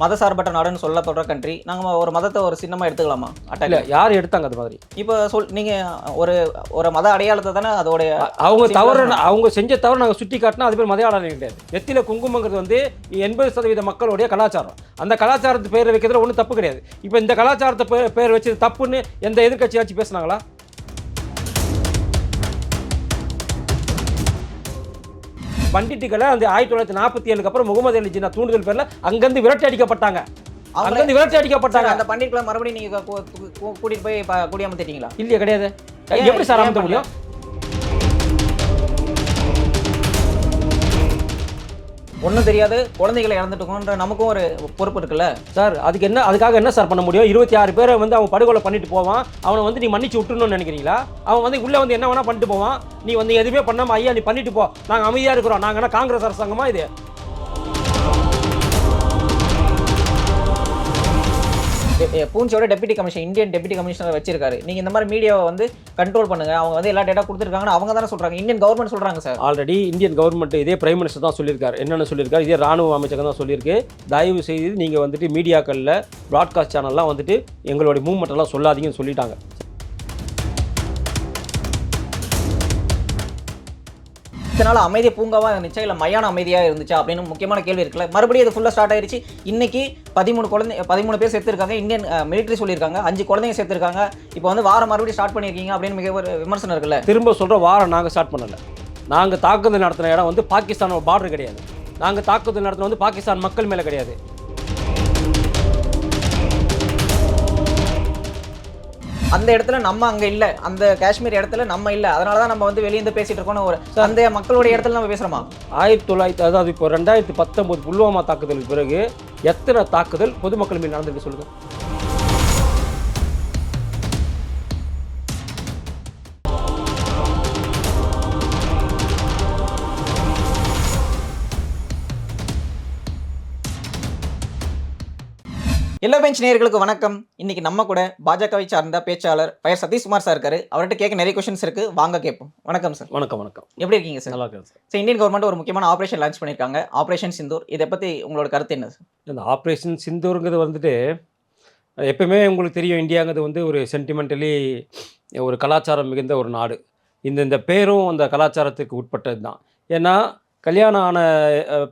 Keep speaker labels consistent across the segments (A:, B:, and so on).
A: மதசார்பற்ற நாடுன்னு சொல்லப்படுற கண்ட்ரி நாங்கள் ஒரு மதத்தை ஒரு சின்னமாக எடுத்துக்கலாமா?
B: இல்லை
A: அட்டாக்
B: யார் எடுத்தாங்க அது மாதிரி?
A: இப்போ சொல் நீங்கள் ஒரு ஒரு மத அடையாளத்தை தானே அதோடைய
B: அவங்க தவறு. அவங்க செஞ்ச தவறு நாங்கள் சுட்டி காட்டினா அது பேர் மதையாளம் கிடையாது. நெத்தியில் குங்குமங்கிறது வந்து எண்பது சதவீத மக்களுடைய கலாச்சாரம். அந்த கலாச்சாரத்து பேர் வைக்கிறதுல ஒன்றும் தப்பு கிடையாது. இப்போ இந்த கலாச்சாரத்தை பே- பேர் வச்சு தப்புன்னு எந்த எதிர்க்கட்சியாச்சும் பேசுனாங்களா? பண்டிட்டுகளை அந்த ஆயிரத்தி தொள்ளாயிரத்தி நாற்பத்தி ஏழுக்கு அப்புறம் முகமது அலி ஜின்னா தூண்டுதல் பேரில் அங்கேருந்து விரட்டி அடிக்கப்பட்டாங்க. அங்கேருந்து விரட்டி அடிக்கப்பட்டாங்க.
A: அந்த பண்டிட்களை மறுபடியும் நீங்கள் கூட்டிகிட்டு போய் குடியமர்த்திட்டீங்களா?
B: இல்லையா கிடையாது. எப்படி சார் அமர்த்த முடியும்?
A: ஒன்றும் தெரியாது. குழந்தைகளை இறந்துட்டுக்கோன்ற நமக்கும் ஒரு பொறுப்பு இருக்குல்ல?
B: சார் அதுக்கு என்ன அதுக்காக என்ன சார் பண்ண முடியும்? இருபத்தி ஆறு பேரை வந்து அவன் படுகொலை பண்ணிட்டு போவான். அவனை வந்து நீ மன்னிச்சு விட்டுணும்னு நினைக்கிறீங்களா? அவன் வந்து உள்ளே வந்து என்ன வேணா பண்ணிட்டு போவான். நீ வந்து எதுவுமே பண்ணாம ஐயா நீ பண்ணிட்டு போ. நாங்கள் அமைதியாக இருக்கிறோம். நாங்கள் என்ன காங்கிரஸ் அரசாங்கமா இது?
A: எ- எ- பூஞ்சோட deputy commission Indian deputy commissioner வச்சிருக்காரு. நீங்க இந்த மாதிரி மீடியாவை வந்து கண்ட்ரோல் பண்ணுங்க. அவங்க வந்து எல்லா டேட்டா கொடுத்துருக்காங்கன்னு அவங்க தானே சொல்றாங்க. இந்தியன் கவர்மெண்ட் சொல்றாங்க சார்
B: ஆல்ரெடி இந்தியன் கவர்மெண்ட் இதே பிரைம் மினிஸ்டர் தான் சொல்லியிருக்காரு. என்னென்ன சொல்லியிருக்காரு? இதே ராணுவ அமைச்சகம் தான் சொல்லியிருக்கு. தயவு செய்து நீங்கள் வந்துட்டு மீடியாக்களில் ப்ராட்காஸ்ட் சேனல்லாம் வந்துட்டு எங்களுடைய மூவ்மெண்ட் எல்லாம் சொல்லாதீங்கன்னு சொல்லிட்டாங்க.
A: இதனால் அமைதி பூங்காவாக இருந்துச்சா? இல்லை மையான அமைதியாக இருந்துச்சா? அப்படின்னு முக்கியமான கேள்வி இருக்குல்ல. மறுபடியும் இது ஃபுல்லாக ஸ்டார்ட் ஆயிருச்சு. இன்னைக்கு பதிமூணு குழந்தை பதிமூணு பேர் சேர்த்துருக்காங்க இந்தியன் மிலிட்டரி சொல்லியிருக்காங்க. அஞ்சு குழந்தைங்க சேர்த்துருக்காங்க இப்போ வந்து வாரம் மறுபடியும் ஸ்டார்ட் பண்ணியிருக்கீங்க அப்படின்னு மிக ஒரு விமர்சனம் இருக்குல்ல.
B: திரும்ப சொல்கிற வாரம் நாங்கள் ஸ்டார்ட் பண்ணலை. நாங்கள் தாக்குதல் நடத்தின இடம் வந்து பாகிஸ்தானோட பார்டர் கிடையாது. நாங்கள் தாக்குதல் நடத்தின வந்து பாகிஸ்தான் மக்கள் மேலே கிடையாது.
A: அந்த இடத்துல நம்ம அங்க இல்ல. அந்த காஷ்மீர் இடத்துல நம்ம இல்ல. அதனால தான் நம்ம வந்து வெளியே பேசிட்டு இருக்கோம்னு ஒரு அந்த மக்களுடைய இடத்துல நம்ம பேசுறோமா?
B: ஆயிரத்தி தொள்ளாயிரத்தி அதாவது இப்போ ரெண்டாயிரத்தி பத்தொம்போது புல்வாமா தாக்குதலுக்கு பிறகு எத்தனை தாக்குதல் பொதுமக்கள் மீது நடந்திருக்கு சொல்லுங்கள்
A: எல்லா பெஞ்ச் நேயர்களுக்கு வணக்கம். இன்னைக்கு நம்ம கூட பாஜகவை சார்ந்த பேச்சாளர் பயர் சதீஷ்குமார் சார் இருக்காரு. அவர்கிட்ட கேட்க நிறைய கொஸ்டின்ஸ் இருக்கு. வாங்க கேட்போம். வணக்கம் சார்
B: வணக்கம் வணக்கம்.
A: எப்படி இருக்கீங்க சார்
B: நல்லா இருக்கேன் சார்
A: இந்தியன் கவர்மெண்ட் ஒரு முக்கியமான ஆபரேஷன் லான்ச் பண்ணியிருக்காங்க ஆபரேஷன் சிந்தூர் இதை பத்தி உங்களோட கருத்து என்ன சார்
B: இந்த ஆப்ரேஷன் சிந்தூருங்கிறது வந்துட்டு எப்பவுமே உங்களுக்கு தெரியும் இந்தியாங்கிறது வந்து ஒரு சென்டிமெண்டலி ஒரு கலாச்சாரம் மிகுந்த ஒரு நாடு. இந்த இந்த பேரும் அந்த கலாச்சாரத்துக்கு உட்பட்டது தான். ஏன்னா கல்யாணம் ஆன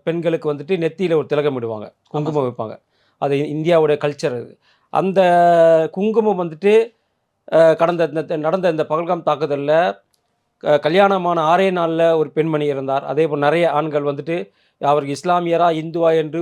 B: பெண்களுக்கு வந்துட்டு நெத்தியில் ஒரு திலகம் விடுவாங்க குங்குமம் வைப்பாங்க. அது இந்தியாவுடைய கல்ச்சர் அது. அந்த குங்குமம் வந்துட்டு கடந்த இந்த நடந்த இந்த பகல்காம் தாக்குதலில் கல்யாணமான ஆறே நாளில் ஒரு பெண்மணி இருந்தார் அதே போல் நிறைய ஆண்கள் வந்துட்டு அவருக்கு இஸ்லாமியரா இந்துவா என்று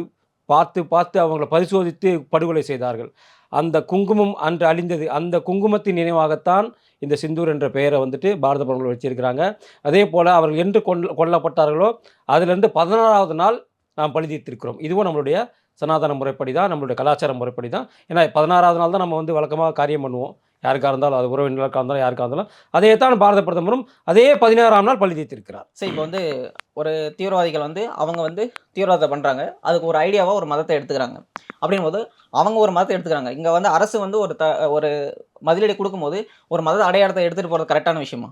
B: பார்த்து பார்த்து அவங்கள பரிசோதித்து படுகொலை செய்தார்கள். அந்த குங்குமம் அன்று அழிந்தது. அந்த குங்குமத்தின் நினைவாகத்தான் இந்த சிந்தூர் என்ற பெயரை வந்துட்டு பாரத பிரதமர் வச்சிருக்கிறாங்க. அதே போல் அவர்கள் என்று கொல்ல கொல்லப்பட்டார்களோ அதிலிருந்து பதினாறாவது நாள் நாம் பணிதித்திருக்கிறோம் இதுவும் நம்மளுடைய சனாதன முறைப்படி தான் நம்மளுடைய கலாச்சார முறைப்படி தான். ஏன்னா பதினாறாவது நாள் தான் நம்ம வந்து வழக்கமாக காரியம் பண்ணுவோம். யாருக்காக இருந்தாலும் அது உறவினர்களாக இருந்தாலும் யாருக்காக இருந்தாலும். அதே தான் பாரத பிரதமரும் அதே பதினாறாம் நாள் பழி தீர்த்திருக்கிறார்.
A: சரி இப்போ வந்து ஒரு தீவிரவாதிகள் வந்து அவங்க வந்து தீவிரவாதத்தை பண்ணுறாங்க அதுக்கு ஒரு ஐடியாவாக ஒரு மதத்தை எடுத்துக்கிறாங்க. அப்படின் போது அவங்க ஒரு மதத்தை எடுத்துக்கிறாங்க. இங்கே வந்து அரசு வந்து ஒரு த ஒரு மதிலீடு கொடுக்கும்போது ஒரு மத அடையாளத்தை எடுத்துகிட்டு போகிறது கரெக்டான விஷயமா?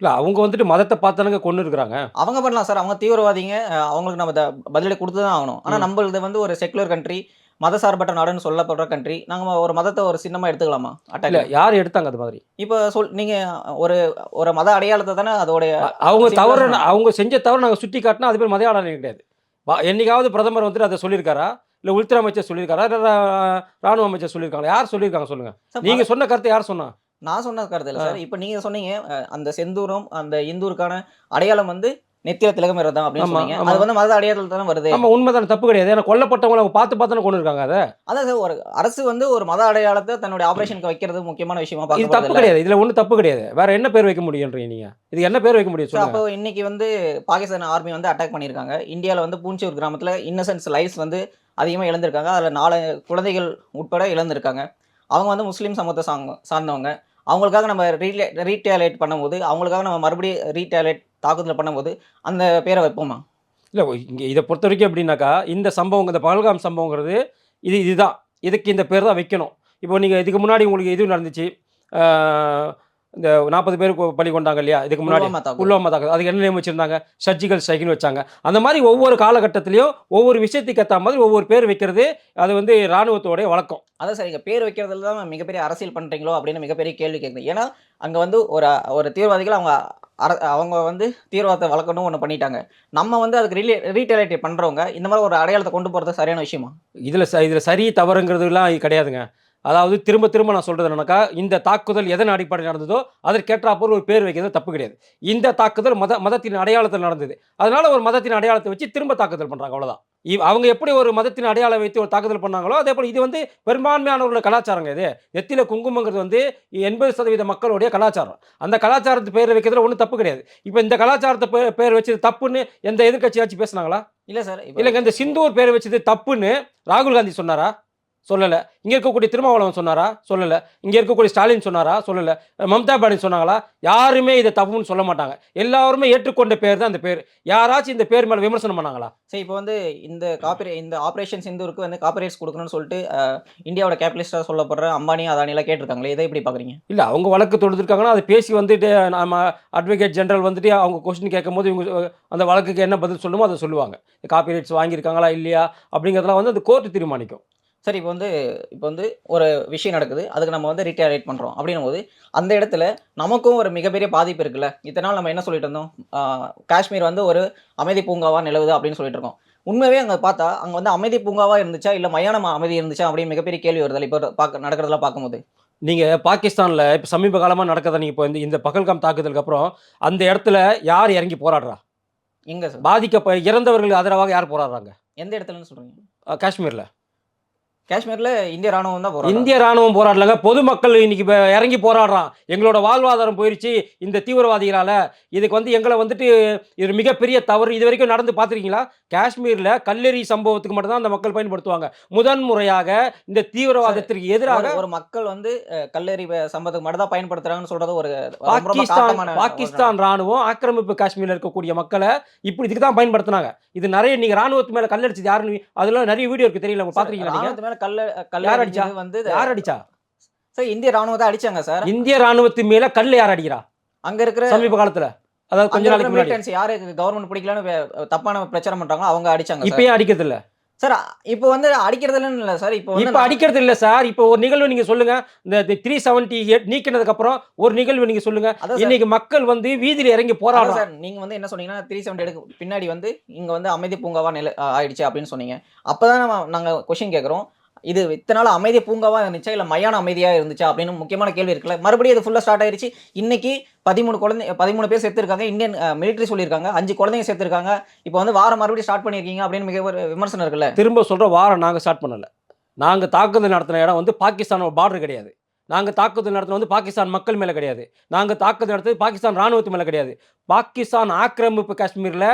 B: இல்லை அவங்க வந்துட்டு மதத்தை பார்த்தானுங்க கொண்டு இருக்கிறாங்க.
A: அவங்க பண்ணலாம் சார். அவங்க தீவிரவாதிங்க அவங்களுக்கு நம்ம பதிலடி கொடுத்து தான் ஆகணும். ஆனால். நம்மளது வந்து ஒரு செக்குலர் கண்ட்ரி மதசார்பற்ற நாடுன்னு சொல்லப்படுற கண்ட்ரி நாங்கள் ஒரு மதத்தை ஒரு சின்னமாக எடுத்துக்கலாமா?
B: இல்லை
A: அட்டாக்
B: யார் எடுத்தாங்க அது மாதிரி?
A: இப்போ சொல் நீங்கள் ஒரு ஒரு மத அடையாளத்தை தானே அதோடைய
B: அவங்க தவறு. அவங்க செஞ்ச தவறு நாங்கள் சுட்டி காட்டினா அது பேர் மதையாளம் கிடையாது. வா- என்னைக்காவது பிரதமர் வந்துட்டு அதை சொல்லியிருக்காரா? இல்லை உள்துறை அமைச்சர் சொல்லியிருக்காரா? ராணுவ அமைச்சர் சொல்லியிருக்காங்களா? யார் சொல்லியிருக்காங்க சொல்லுங்க.
A: சார்,
B: நீங்க சொன்ன கருத்தை யார் சொன்னா?
A: நான் சொன்ன கருத்து இல்லை சார். இப்போ நீங்கள் சொன்னீங்க அந்த செந்தூரம் அந்த இந்தூருக்கான அடையாளம் வந்து நெத்தில திலகம் தான் அப்படின்னு சொன்னீங்க. அது வந்து மத அடையாளத்தில் தானே வருது.
B: நம்ம உண்மைதானே தப்பு கிடையாது. ஏன்னா கொல்லப்பட்டவங்களை அவங்க பார்த்து பார்த்து கொண்டு இருக்காங்க அதை.
A: அதான் சார் ஒரு அரசு வந்து ஒரு மத அடையாளத்தை தன்னுடைய ஆபரேஷனுக்கு வைக்கிறது முக்கியமான விஷயமா
B: இது தப்பு கிடையாது. இதுல ஒன்றும் தப்பு கிடையாது. வேற என்ன பேர் வைக்க முடியுன்றீங்க நீங்க? இது என்ன பேர் வைக்க முடியும்
A: அப்போ இன்னைக்கு வந்து பாகிஸ்தான் ஆர்மி வந்து அட்டாக் பண்ணியிருக்காங்க. இந்தியாவில் வந்து பூஞ்சூர் கிராமத்தில் இன்னசென்ஸ் லைஃப்ஸ் வந்து அதிகமாக இழந்திருக்காங்க. அதில் நாலு குழந்தைகள் உட்பட இழந்திருக்காங்க. அவங்க வந்து முஸ்லீம் சமூகத்தை சார்ந்த சார்ந்தவங்க. அவங்களுக்காக நம்ம ரீலே ரீட்டேலேட் பண்ணும்போது அவங்களுக்காக நம்ம மறுபடியும் ரீட்டேலேட் தாக்குதல் பண்ணும்போது அந்த பேரை வைப்போமா?
B: இல்லை இங்கே இதை பொறுத்த வரைக்கும் எப்படின்னாக்கா இந்த சம்பவம் இந்த பகல்காம் சம்பவங்கிறது இது இதுதான். இதுக்கு இந்த பேர் தான் வைக்கணும். இப்போ நீங்கள் இதுக்கு முன்னாடி உங்களுக்கு இது நடந்துச்சு? இந்த நாற்பது பேர் பலி கொண்டாங்க இல்லையா? இதுக்கு முன்னாடி
A: புல்வாமா தாக்குதல்.
B: அதுக்கு என்ன நேம் வச்சிருந்தாங்க? சர்ஜிக்கல் ஸ்ட்ரைக்னு வச்சாங்க. அந்த மாதிரி ஒவ்வொரு காலகட்டத்திலையும் ஒவ்வொரு விஷயத்துக்கு ஏற்ற மாதிரி ஒவ்வொரு பேர் வைக்கிறது அது வந்து இராணுவத்தோடைய வழக்கம்.
A: அதான் சார் இங்கே பேர் வைக்கிறதுல தான் மிகப்பெரிய அரசியல் பண்ணுறீங்களோ அப்படின்னு மிகப்பெரிய கேள்வி கேட்குது ஏன்னா அங்கே வந்து ஒரு ஒரு தீவிரவாதிகள் அவங்க அர அவங்க வந்து தீவிரவாதத்தை வளர்க்கணும் ஒன்று பண்ணிட்டாங்க. நம்ம வந்து அதுக்கு ரிலே ரீட்டேலேட் பண்ணுறவங்க இந்த மாதிரி ஒரு அடையாளத்தை கொண்டு போகிறது சரியான விஷயமா?
B: இதில் ச இதில் சரி தவறுங்கிறதுலாம் கிடையாதுங்க. அதாவது திரும்ப திரும்ப நான் சொல்கிறது என்னன்னாக்கா இந்த தாக்குதல் எதன் அடிப்படையில் நடந்ததோ அதற்கேற்றாப்போல் ஒரு பேர் வைக்கிறது தப்பு கிடையாது. இந்த தாக்குதல் மத மதத்தின் அடையாளத்தில் நடந்தது. அதனால ஒரு மதத்தின் அடையாளத்தை வச்சு திரும்ப தாக்குதல் பண்ணுறாங்க அவ்வளோதான் இவ் அவங்க எப்படி ஒரு மதத்தின் அடையாளம் வைத்து ஒரு தாக்குதல் பண்ணாங்களோ அதே போல் இது வந்து பெரும்பான்மையானவர்களோட கலாச்சாரங்க இது. நெத்தியில் குங்குமங்கிறது வந்து எண்பது சதவீத மக்களுடைய கலாச்சாரம். அந்த கலாச்சாரத்து பேர் வைக்கிறதுல ஒன்றும் தப்பு கிடையாது. இப்போ இந்த கலாச்சாரத்தை பே- பேர் வச்சது தப்புன்னு எந்த எதிர்க்கட்சியாச்சும் பேசுனாங்களா?
A: இல்லை சார்
B: இல்லைங்க இந்த சிந்தூர் பேர் வச்சது தப்புன்னு ராகுல் காந்தி சொன்னாரா? சொல்லலை. இங்கே இருக்கக்கூடிய திருமாவளவன் சொன்னாரா? சொல்லலை. இங்கே இருக்கக்கூடிய ஸ்டாலின் சொன்னாரா? சொல்லலை. மம்தா பானர்ஜி சொன்னாங்களா? யாருமே இதை தப்புன்னு சொல்ல மாட்டாங்க. எல்லாருமே ஏற்றுக்கொண்ட பேர் தான் அந்த பேர். யாராச்சும் இந்த பேர் மேலே விமர்சனம் பண்ணாங்களா?
A: சரி இப்போ வந்து இந்த காப்பி இந்த ஆப்ரேஷன் சிந்தூருக்கு வந்து காப்பரேட்ஸ் கொடுக்கணும்னு சொல்லிட்டு இந்தியாவோட கேபிட்டலிஸ்டாக சொல்லப்படுற அம்பானி அதானிலாம் கேட்டிருக்காங்களே இதை எப்படி பார்க்குறீங்க
B: இல்லை அவங்க வழக்கு தொடுத்துருக்காங்கன்னா அதை பேசி வந்துட்டு நம்ம அட்வொகேட் ஜெனரல் வந்துட்டு அவங்க கொஸ்டின் கேட்கும்போது இவங்க அந்த வழக்குக்கு என்ன பதில் சொல்லுமோ அதை சொல்லுவாங்க. காப்பி ரைட்ஸ் வாங்கியிருக்காங்களா இல்லையா அப்படிங்கிறதெல்லாம் வந்து அந்த கோர்ட்டு தீர்மானிக்கும்.
A: சரி இப்போ வந்து இப்போ வந்து ஒரு விஷயம் நடக்குது. அதுக்கு நம்ம வந்து ரிட்டேரேட் பண்ணுறோம் அப்படின்னும் போது அந்த இடத்துல நமக்கும் ஒரு மிகப்பெரிய பாதிப்பு இருக்குல்ல. இத்தனை நாள் நம்ம என்ன சொல்லிட்டு இருந்தோம்? காஷ்மீர் வந்து ஒரு அமைதி பூங்காவா நிலவுது அப்படின்னு சொல்லிட்டு இருக்கோம். உண்மையாகவே அங்கே பார்த்தா அங்கே வந்து அமைதி பூங்காவா இருந்துச்சா? இல்லை மயான அமைதி இருந்துச்சா? அப்படின்னு மிகப்பெரிய கேள்வி வருது இப்போ பார்க்க நடக்கிறதெல்லாம் பார்க்கும்போது.
B: நீங்கள் பாகிஸ்தானில் இப்போ சமீப காலமாக நடக்கிறத நீங்கள் இப்போ இந்த இந்த பகல்காம் தாக்குதலுக்கு அப்புறம் அந்த இடத்துல யார் இறங்கி போராடுறா?
A: எங்கே சார்?
B: பாதிக்க இறந்தவர்களுக்கு ஆதரவாக யார் போராடுறாங்க?
A: எந்த இடத்துலன்னு சொல்கிறீங்க
B: காஷ்மீரில்.
A: காஷ்மீரில் இந்திய ராணுவம் தான் போகிறோம்
B: இந்திய ராணுவம் போராடலங்க. பொதுமக்கள் இன்னைக்கு இப்ப இறங்கி போராடுறான். எங்களோட வாழ்வாதாரம் போயிருச்சு. இந்த தீவிரவாதிகளால. இதுக்கு வந்து எங்களை வந்துட்டு இது மிகப்பெரிய தவறு. இது வரைக்கும் நடந்து பார்த்துருக்கீங்களா? காஷ்மீரில் கல்லெறி சம்பவத்துக்கு மட்டும்தான் அந்த மக்கள் பயன்படுத்துவாங்க. முதன் முறையாக இந்த தீவிரவாதத்திற்கு எதிராக
A: ஒரு- மக்கள் வந்து கல்லெறி சம்பவத்துக்கு மட்டும் தான் பயன்படுத்துறாங்கன்னு சொல்றது ஒரு
B: பாகிஸ்தான் பாகிஸ்தான் ராணுவம் ஆக்கிரமிப்பு காஷ்மீர்ல இருக்கக்கூடிய மக்களை இப்படி இதுக்கு தான் பயன்படுத்தினாங்க. இது நிறைய நீங்க ராணுவத்து மேல கல்லடிச்சது யாருன்னு அதெல்லாம் நிறைய வீடியோ இருக்கு. தெரியல உங்களுக்கு
A: கல்ல கல்ல
B: யார் அடிச்சா?
A: வந்து
B: யார் அடிச்சா?
A: சார் இந்திய ராணுவத்தை அடிச்சாங்க சார்.
B: இந்திய ராணுவத்து மேல கல் யார் அடிக்கிறா?
A: அங்க இருக்கிற
B: சமீப காலத்துல. அதாவது கொஞ்ச நாளைக்கு முன்னாடி.
A: யாருக்கு கவர்மெண்ட் பிடிக்கலன்னு தப்பான பிரச்சாரம் பண்றாங்களோ அவங்க அடிச்சாங்க.
B: இப்பயும் அடிக்கிறது இல்ல
A: சார் இப்போ வந்து அடிக்கிறதுலன்னு இல்ல சார். இப்போ
B: இப்ப அடிக்கிறது இல்ல சார். இப்போ ஒரு நிகழ்வு நீங்க சொல்லுங்க. இந்த த்ரீ செவன்டி நீக்கினதுக்கு அப்புறம் ஒரு நிகழ்வு நீங்க சொல்லுங்க. இன்னைக்கு மக்கள் வந்து வீதியில இறங்கி போராடுறாங்க.
A: சார். நீங்க வந்து என்ன சொன்னீங்கன்னா த்ரீ செவன்டி எடுக்க பின்னாடி வந்து இங்க வந்து அமைதி பூங்காவா நில ஆயிடுச்சு அப்படின்னு சொன்னீங்க. அப்பதான் நம்ம நாங்க கொஸ்டின் கேக்குறோம். இது இத்தனை நாள் அமைதி பூங்காவாக இருந்துச்சா இல்லை மையான அமைதியாக இருந்துச்சா அப்படின்னு முக்கியமான கேள்வி இருக்குல்ல. மறுபடியும் இது ஃபுல்லாக ஸ்டார்ட் ஆயிருச்சு. இன்னைக்கு பதிமூணு குழந்தை பதிமூணு பேர் சேர்த்துருக்காங்க இந்தியன் மிலிட்டரி சொல்லியிருக்காங்க. அஞ்சு குழந்தைங்க சேர்த்துருக்காங்க இப்போ வந்து வாரம் மறுபடியும் ஸ்டார்ட் பண்ணியிருக்கீங்க அப்படின்னு மிக ஒரு விமர்சனம் இருக்குல்ல.
B: திரும்ப சொல்கிற வாரம் நாங்கள் ஸ்டார்ட் பண்ணலை. நாங்கள் தாக்குதல் நடத்தின இடம் வந்து பாகிஸ்தானோட பார்டர் கிடையாது. நாங்கள் தாக்குதல் நடத்தின வந்து பாகிஸ்தான் மக்கள் மேலே கிடையாது. நாங்கள் தாக்குதல் நடத்தது பாகிஸ்தான் ராணுவத்து மேலே கிடையாது. பாகிஸ்தான் ஆக்கிரமிப்பு காஷ்மீரில்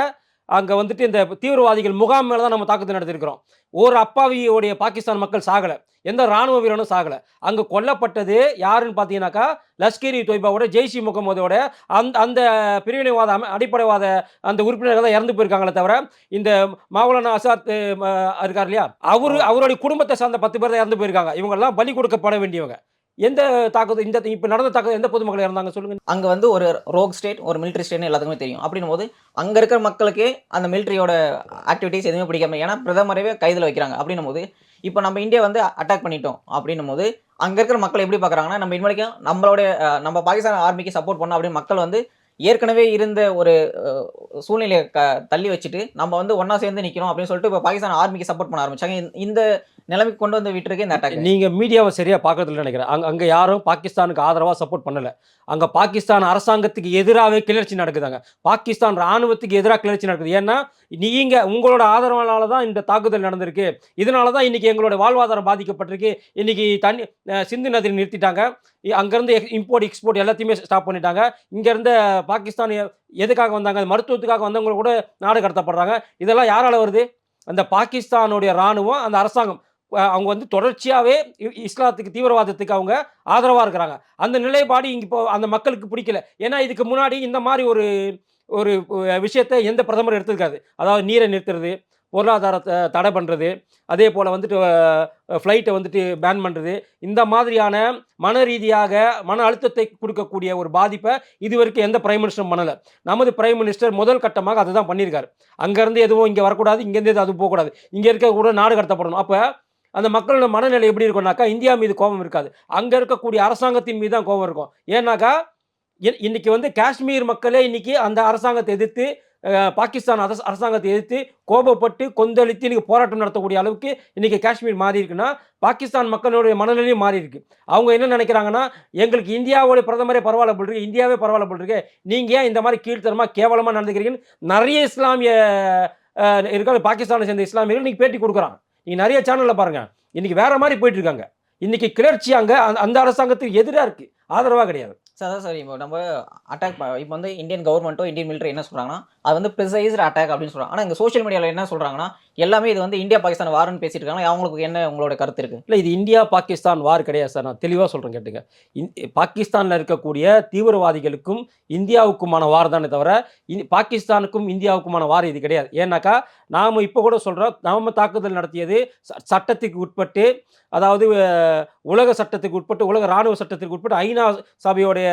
B: அங்க வந்துட்டு இந்த தீவிரவாதிகள் முகாம் மேல தான் நம்ம தாக்குதல் நடத்திருக்கிறோம் ஒரு அப்பாவியோடைய பாகிஸ்தான் மக்கள் சாகல. எந்த ராணுவ வீரனும் சாகல. அங்க கொல்லப்பட்டது யாருன்னு பார்த்தீங்கன்னாக்கா லஷ்கர் தொய்பாவோட ஜெய்ஷி முகமதோட அந்த அந்த பிரிவினைவாத அம- அடிப்படைவாத அந்த உறுப்பினர்கள் தான் இறந்து போயிருக்காங்களே தவிர இந்த மௌலானா அசாத் இருக்கார் இல்லையா? அவரு அவருடைய குடும்பத்தை சார்ந்த பத்து பேர் தான் இறந்து போயிருக்காங்க. இவங்கெல்லாம் பலி கொடுக்கப்பட வேண்டியவங்க. எந்த தாக்குதல் இந்த இப்போ நடந்த தாக்குதல் எந்த பொதுமக்கள் இறந்தாங்க சொல்லுங்க.
A: அங்கே வந்து ஒரு ரோக் ஸ்டேட் ஒரு மிலிட்டரி ஸ்டேட்னு எல்லாத்துக்குமே தெரியும். அப்படின்னும் போது அங்கே இருக்கிற மக்களுக்கே அந்த மிலிட்டரியோட ஆக்டிவிட்டீஸ் எதுவுமே பிடிக்காம ஏன்னா பிரதமரவே கைதில் வைக்கிறாங்க. அப்படின்னும் போது இப்போ நம்ம இந்தியா வந்து அட்டாக் பண்ணிட்டோம். அப்படின்னும் போது அங்கே இருக்கிற மக்கள் எப்படி பார்க்குறாங்கன்னா நம்ம இது நம்மளுடைய நம்ம பாகிஸ்தான் ஆர்மிக்கு சப்போர்ட் பண்ணோம் அப்படின்னு மக்கள் வந்து ஏற்கனவே இருந்த ஒரு சூழ்நிலையை க தள்ளி வச்சுட்டு நம்ம வந்து ஒன்றா சேர்ந்து நிற்கிறோம் அப்படின்னு சொல்லிட்டு இப்போ பாகிஸ்தான் ஆர்மிக்கு சப்போர்ட் பண்ண ஆரம்பிச்சாங்க. இந்த நிலைமைக்கு கொண்டு வந்து விட்டுருக்கு இந்த அட்டாக்
B: நீங்கள் மீடியாவை சரியாக பார்க்கறதுல நினைக்கிறேன். அங்கே அங்கே யாரும் பாகிஸ்தானுக்கு ஆதரவாக சப்போர்ட் பண்ணலை. அங்கே பாகிஸ்தான் அரசாங்கத்துக்கு எதிராகவே கிளர்ச்சி நடக்குதாங்க. பாகிஸ்தான் ராணுவத்துக்கு எதிராக கிளர்ச்சி நடக்குது. ஏன்னா நீங்கள் உங்களோட ஆதரவால தான் இந்த தாக்குதல் நடந்திருக்கு. இதனால தான் இன்றைக்கி எங்களோட வாழ்வாதாரம் பாதிக்கப்பட்டிருக்கு. இன்றைக்கி தண்ணி சிந்து நதியை நிறுத்திட்டாங்க. அங்கேருந்து இம்போர்ட் எக்ஸ்போர்ட் எல்லாத்தையுமே ஸ்டாப் பண்ணிட்டாங்க. இங்கேருந்து பாகிஸ்தான் எதுக்காக வந்தாங்க? மருத்துவத்துக்காக வந்தவங்க கூட நாடு கடத்தப்படுறாங்க. இதெல்லாம் யாரால வருது? அந்த பாகிஸ்தானுடைய ராணுவம் அந்த அரசாங்கம். அவங்க வந்து தொடர்ச்சியாகவே இஸ்லாத்துக்கு தீவிரவாதத்துக்கு அவங்க ஆதரவாக இருக்கிறாங்க. அந்த நிலைப்பாடு இங்கே இப்போ அந்த மக்களுக்கு பிடிக்கல. ஏன்னா இதுக்கு முன்னாடி இந்த மாதிரி ஒரு ஒரு விஷயத்தை எந்த பிரதமர் எடுத்திருக்காது அதாவது நீரை நிறுத்துறது பொருளாதாரத்தை தடை பண்ணுறது அதே போல் வந்துட்டு ஃப்ளைட்டை வந்துட்டு பேன் பண்ணுறது இந்த மாதிரியான மன ரீதியாக மன அழுத்தத்தை கொடுக்கக்கூடிய ஒரு பாதிப்பை இதுவரைக்கும் எந்த பிரைம் மினிஸ்டரும் பண்ணலை. நமது பிரைம் மினிஸ்டர் முதல் கட்டமாக அதை தான் பண்ணியிருக்காரு. அங்கேருந்து எதுவும் இங்கே வரக்கூடாது இங்கேருந்து எதுவும் அது போகக்கூடாது. இங்கே இருக்க கூட நாடு கடத்தப்படணும். அப்போ அந்த மக்களோட மனநிலை எப்படி இருக்கும்னாக்கா இந்தியா மீது கோபம் இருக்காது. அங்கே இருக்கக்கூடிய அரசாங்கத்தின் மீது தான் கோபம் இருக்கும். ஏன்னாக்கா இ- இன்னைக்கு வந்து காஷ்மீர் மக்களே இன்னைக்கு அந்த அரசாங்கத்தை எதிர்த்து பாகிஸ்தான் அரச அரசாங்கத்தை எதிர்த்து கோபப்பட்டு கொந்தளித்து இன்னைக்கு போராட்டம் நடத்தக்கூடிய அளவுக்கு இன்னைக்கு காஷ்மீர் மாறி இருக்குன்னா பாகிஸ்தான் மக்களுடைய மனநிலையும் மாறி இருக்கு. அவங்க என்ன நினைக்கிறாங்கன்னா எங்களுக்கு இந்தியாவோட பிரதமரே பரவாயில்ல போல் இருக்கு இந்தியாவே பரவாயில்ல போல் நீங்கள் நீங்க ஏன் இந்த மாதிரி கீழ்த்தரமா கேவலமா நடந்துக்கிறீங்கன்னு நிறைய இஸ்லாமிய அஹ், இருக்க பாகிஸ்தானை சேர்ந்த இஸ்லாமியர்கள் இன்றைக்கி பேட்டி கொடுக்குறாங்க. நீங்கள் நிறைய சேனலில் பாருங்க. இன்றைக்கி வேறு மாதிரி போயிட்டுருக்காங்க. இன்றைக்கி கிளர்ச்சி அங்கே அந்த- அந்த அரசாங்கத்துக்கு எதிராக இருக்குது ஆதரவாக கிடையாது.
A: சார் அதான் சார் இப்போ நம்ம அட்டாக் இப்போ வந்து இந்தியன் கவர்மெண்ட்டோ இந்தியன் மிலிட்டரி என்ன சொல்கிறாங்கன்னா அது வந்து ப்ரிசைஸ்டு அட்டாக் அப்படின்னு சொல்கிறாங்க ஆனால் இங்கே சோஷியல் மீடியாவில் என்ன சொல்கிறாங்கன்னா எல்லாமே இது வந்து இந்தியா பாகிஸ்தான் வார்னு பேசிட்டு இருக்காங்க. அவங்களுக்கு என்ன உங்களோட கருத்து இருக்குது
B: இல்லை இது இந்தியா பாகிஸ்தான் வார் கிடையாது சார். நான் தெளிவாக சொல்கிறேன் கேட்டுங்க பாகிஸ்தானில் இருக்கக்கூடிய தீவிரவாதிகளுக்கும் இந்தியாவுக்குமான வார் தானே தவிர பாகிஸ்தானுக்கும் இந்தியாவுக்குமான வார் இது கிடையாது. ஏன்னாக்கா நாம் இப்போ கூட சொல்கிறோம் நாம தாக்குதல் நடத்தியது ச- சட்டத்துக்கு உட்பட்டு அதாவது உலக சட்டத்துக்கு உட்பட்டு உலக இராணுவ சட்டத்துக்கு உட்பட்டு ஐநா சபையோடைய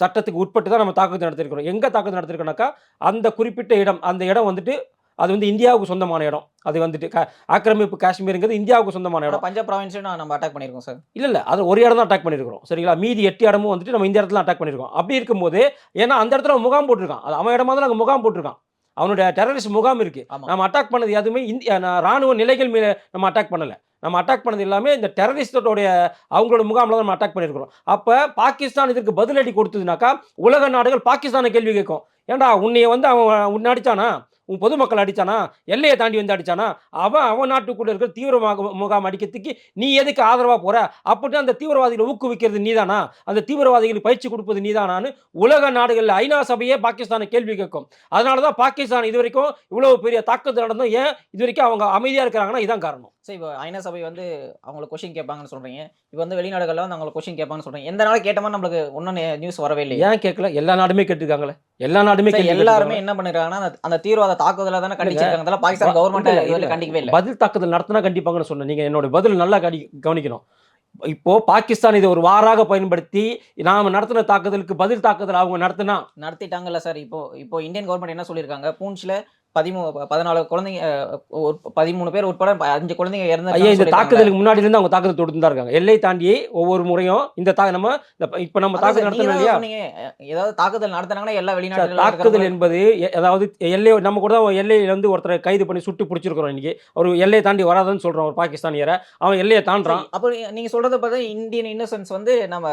B: சட்டத்துக்கு உட்பட்டு தான் நம்ம தாக்குதல் நடத்திருக்கிறோம். எங்கே தாக்குதல் நடத்திருக்கோம்னாக்கா அந்த குறிப்பிட்ட இடம் அந்த இடம் வந்துட்டு அது வந்து இந்தியாவுக்கு சொந்தமான இடம். அது வந்துட்டு ஆக்கிரமிப்பு காஷ்மீருங்கிறது இந்தியாவுக்கு சொந்தமான இடம்.
A: பஞ்சாப் ப்ராவின்ஸையும் நம்ம அட்டாக் பண்ணியிருக்கோம் சார்
B: இல்ல இல்ல. அது ஒரு இடம் தான் அட்டாக் பண்ணியிருக்கிறோம் சரிங்களா? மீதி எட்டு இடமும் வந்துட்டு நம்ம இந்த இடத்துல அட்டாக் பண்ணியிருக்கோம் அப்படி இருக்கும்போது ஏன்னா அந்த இடத்துல முகாம் போட்டிருக்கான். அது அவன் இடமா தான் நாங்கள் முகாம் போட்டிருக்கான். அவனுடைய டெரரிஸ்ட் முகாம் இருக்கு.
A: ஆமா.
B: நம்ம அட்டாக் பண்ணது எதுவுமே இந்திய ராணுவ நிலைகள் மேலே நம்ம அட்டாக் பண்ணல. நம்ம அட்டாக் பண்ணது எல்லாமே இந்த டெரரிஸ்டோடைய அவங்களோட முகாமில் தான் நம்ம அட்டாக் பண்ணியிருக்கிறோம் அப்போ பாகிஸ்தான் இதற்கு பதிலடி கொடுத்ததுனாக்கா உலக நாடுகள் பாகிஸ்தானை கேள்வி கேட்கும். ஏன்டா உன்னைய வந்து அவன் உன்னை அடிச்சானா? உன் பொதுமக்கள் அடிச்சானா? எல்லையை தாண்டி வந்து அடிச்சானா? அவன் அவன் நாட்டுக்குள்ளே இருக்கிற தீவிரமாக முகாம் அடிக்கிறதுக்கு நீ எதுக்கு ஆதரவாக போகிற அப்படின்னு அந்த தீவிரவாதிகளை ஊக்குவிக்கிறது நீதானா அந்த தீவிரவாதிகளுக்கு பயிற்சி கொடுப்பது நீதானான்னு உலக நாடுகளில் ஐநா சபையே பாகிஸ்தானை கேள்வி கேட்கும். அதனால தான் பாகிஸ்தான் இது வரைக்கும் இவ்வளவு பெரிய தாக்குதல் நடந்தும் ஏன் இது வரைக்கும் அவங்க அமைதியாக இருக்கிறாங்கன்னா இதான் காரணம்.
A: சரி இப்போ ஐநா சபை வந்து அவங்கள கொஷின் கேட்பாங்கன்னு சொல்கிறீங்க இப்போ வந்து வெளிநாடுகளில் வந்து அவங்கள கொஷின் கேட்பாங்கன்னு சொல்கிறீங்க எந்த நாள் கேட்ட மாதிரி நம்மளுக்கு ஒன்றும் நியூஸ் வரவே இல்லையா?
B: ஏன் கேட்கல? எல்லா நாடுமே கேட்டிருக்காங்களே. எல்லா நாடுமே
A: எல்லாருமே. என்ன பண்ணிருக்காங்கன்னா அந்த- தீவிரவாத தாக்குதலை தானே கண்டிச்சிருக்காங்க. அதெல்லாம் பாகிஸ்தான் கவர்மெண்ட்
B: இல்ல, இல்ல.
A: கண்டிக்கவே இல்லை.
B: பதில் தாக்குதல் நடத்தினா கண்டிப்பாங்கன்னு சொன்னேன். நீங்க என்னோட பதில் நல்லா கடி கவனிக்கணும். இப்போ பாகிஸ்தான் இதை ஒரு வாராக பயன்படுத்தி நாம நடத்தின தாக்குதலுக்கு பதில் தாக்குதல் அவங்க நடத்தினா
A: நடத்திட்டாங்கல்ல சார். இப்போ இப்போ இந்தியன் கவர்மெண்ட் என்ன சொல்லியிருக்காங்க? பூஞ்சில் பதிமூ பதினாலு குழந்தைங்க ஒரு பதிமூணு பேர் உட்பட அஞ்சு குழந்தைங்க
B: ஐயா இந்த
A: இறந்து
B: தாக்குதலுக்கு முன்னாடி இருந்து அவங்க தாக்குதல் தொடுத்து தான் இருக்காங்க. எல்லை தாண்டி ஒவ்வொரு முறையும் இந்த தா நம்ம இப்ப நம்ம தாக்குதல் நடத்தணும் இல்லையா?
A: ஏதாவது தாக்குதல் நடத்தினாங்கன்னா எல்லா
B: சார்,
A: வெளிநாட்டுல
B: தாக்குதல் என்பது அதாவது எல்லை நம்ம கூட தான் எல்லையில வந்து ஒருத்தரை கைது பண்ணி சுட்டு பிடிச்சிருக்கிறோம் இன்னைக்கு. ஒரு எல்லையை தாண்டி வராதுன்னு சொல்றோம் ஒரு பாகிஸ்தானியரை. அவன் எல்லையை தாண்டுறான்.
A: அப்போ நீங்க சொல்றத பார்த்தா இந்தியன் இன்னசென்ஸ் வந்து நம்ம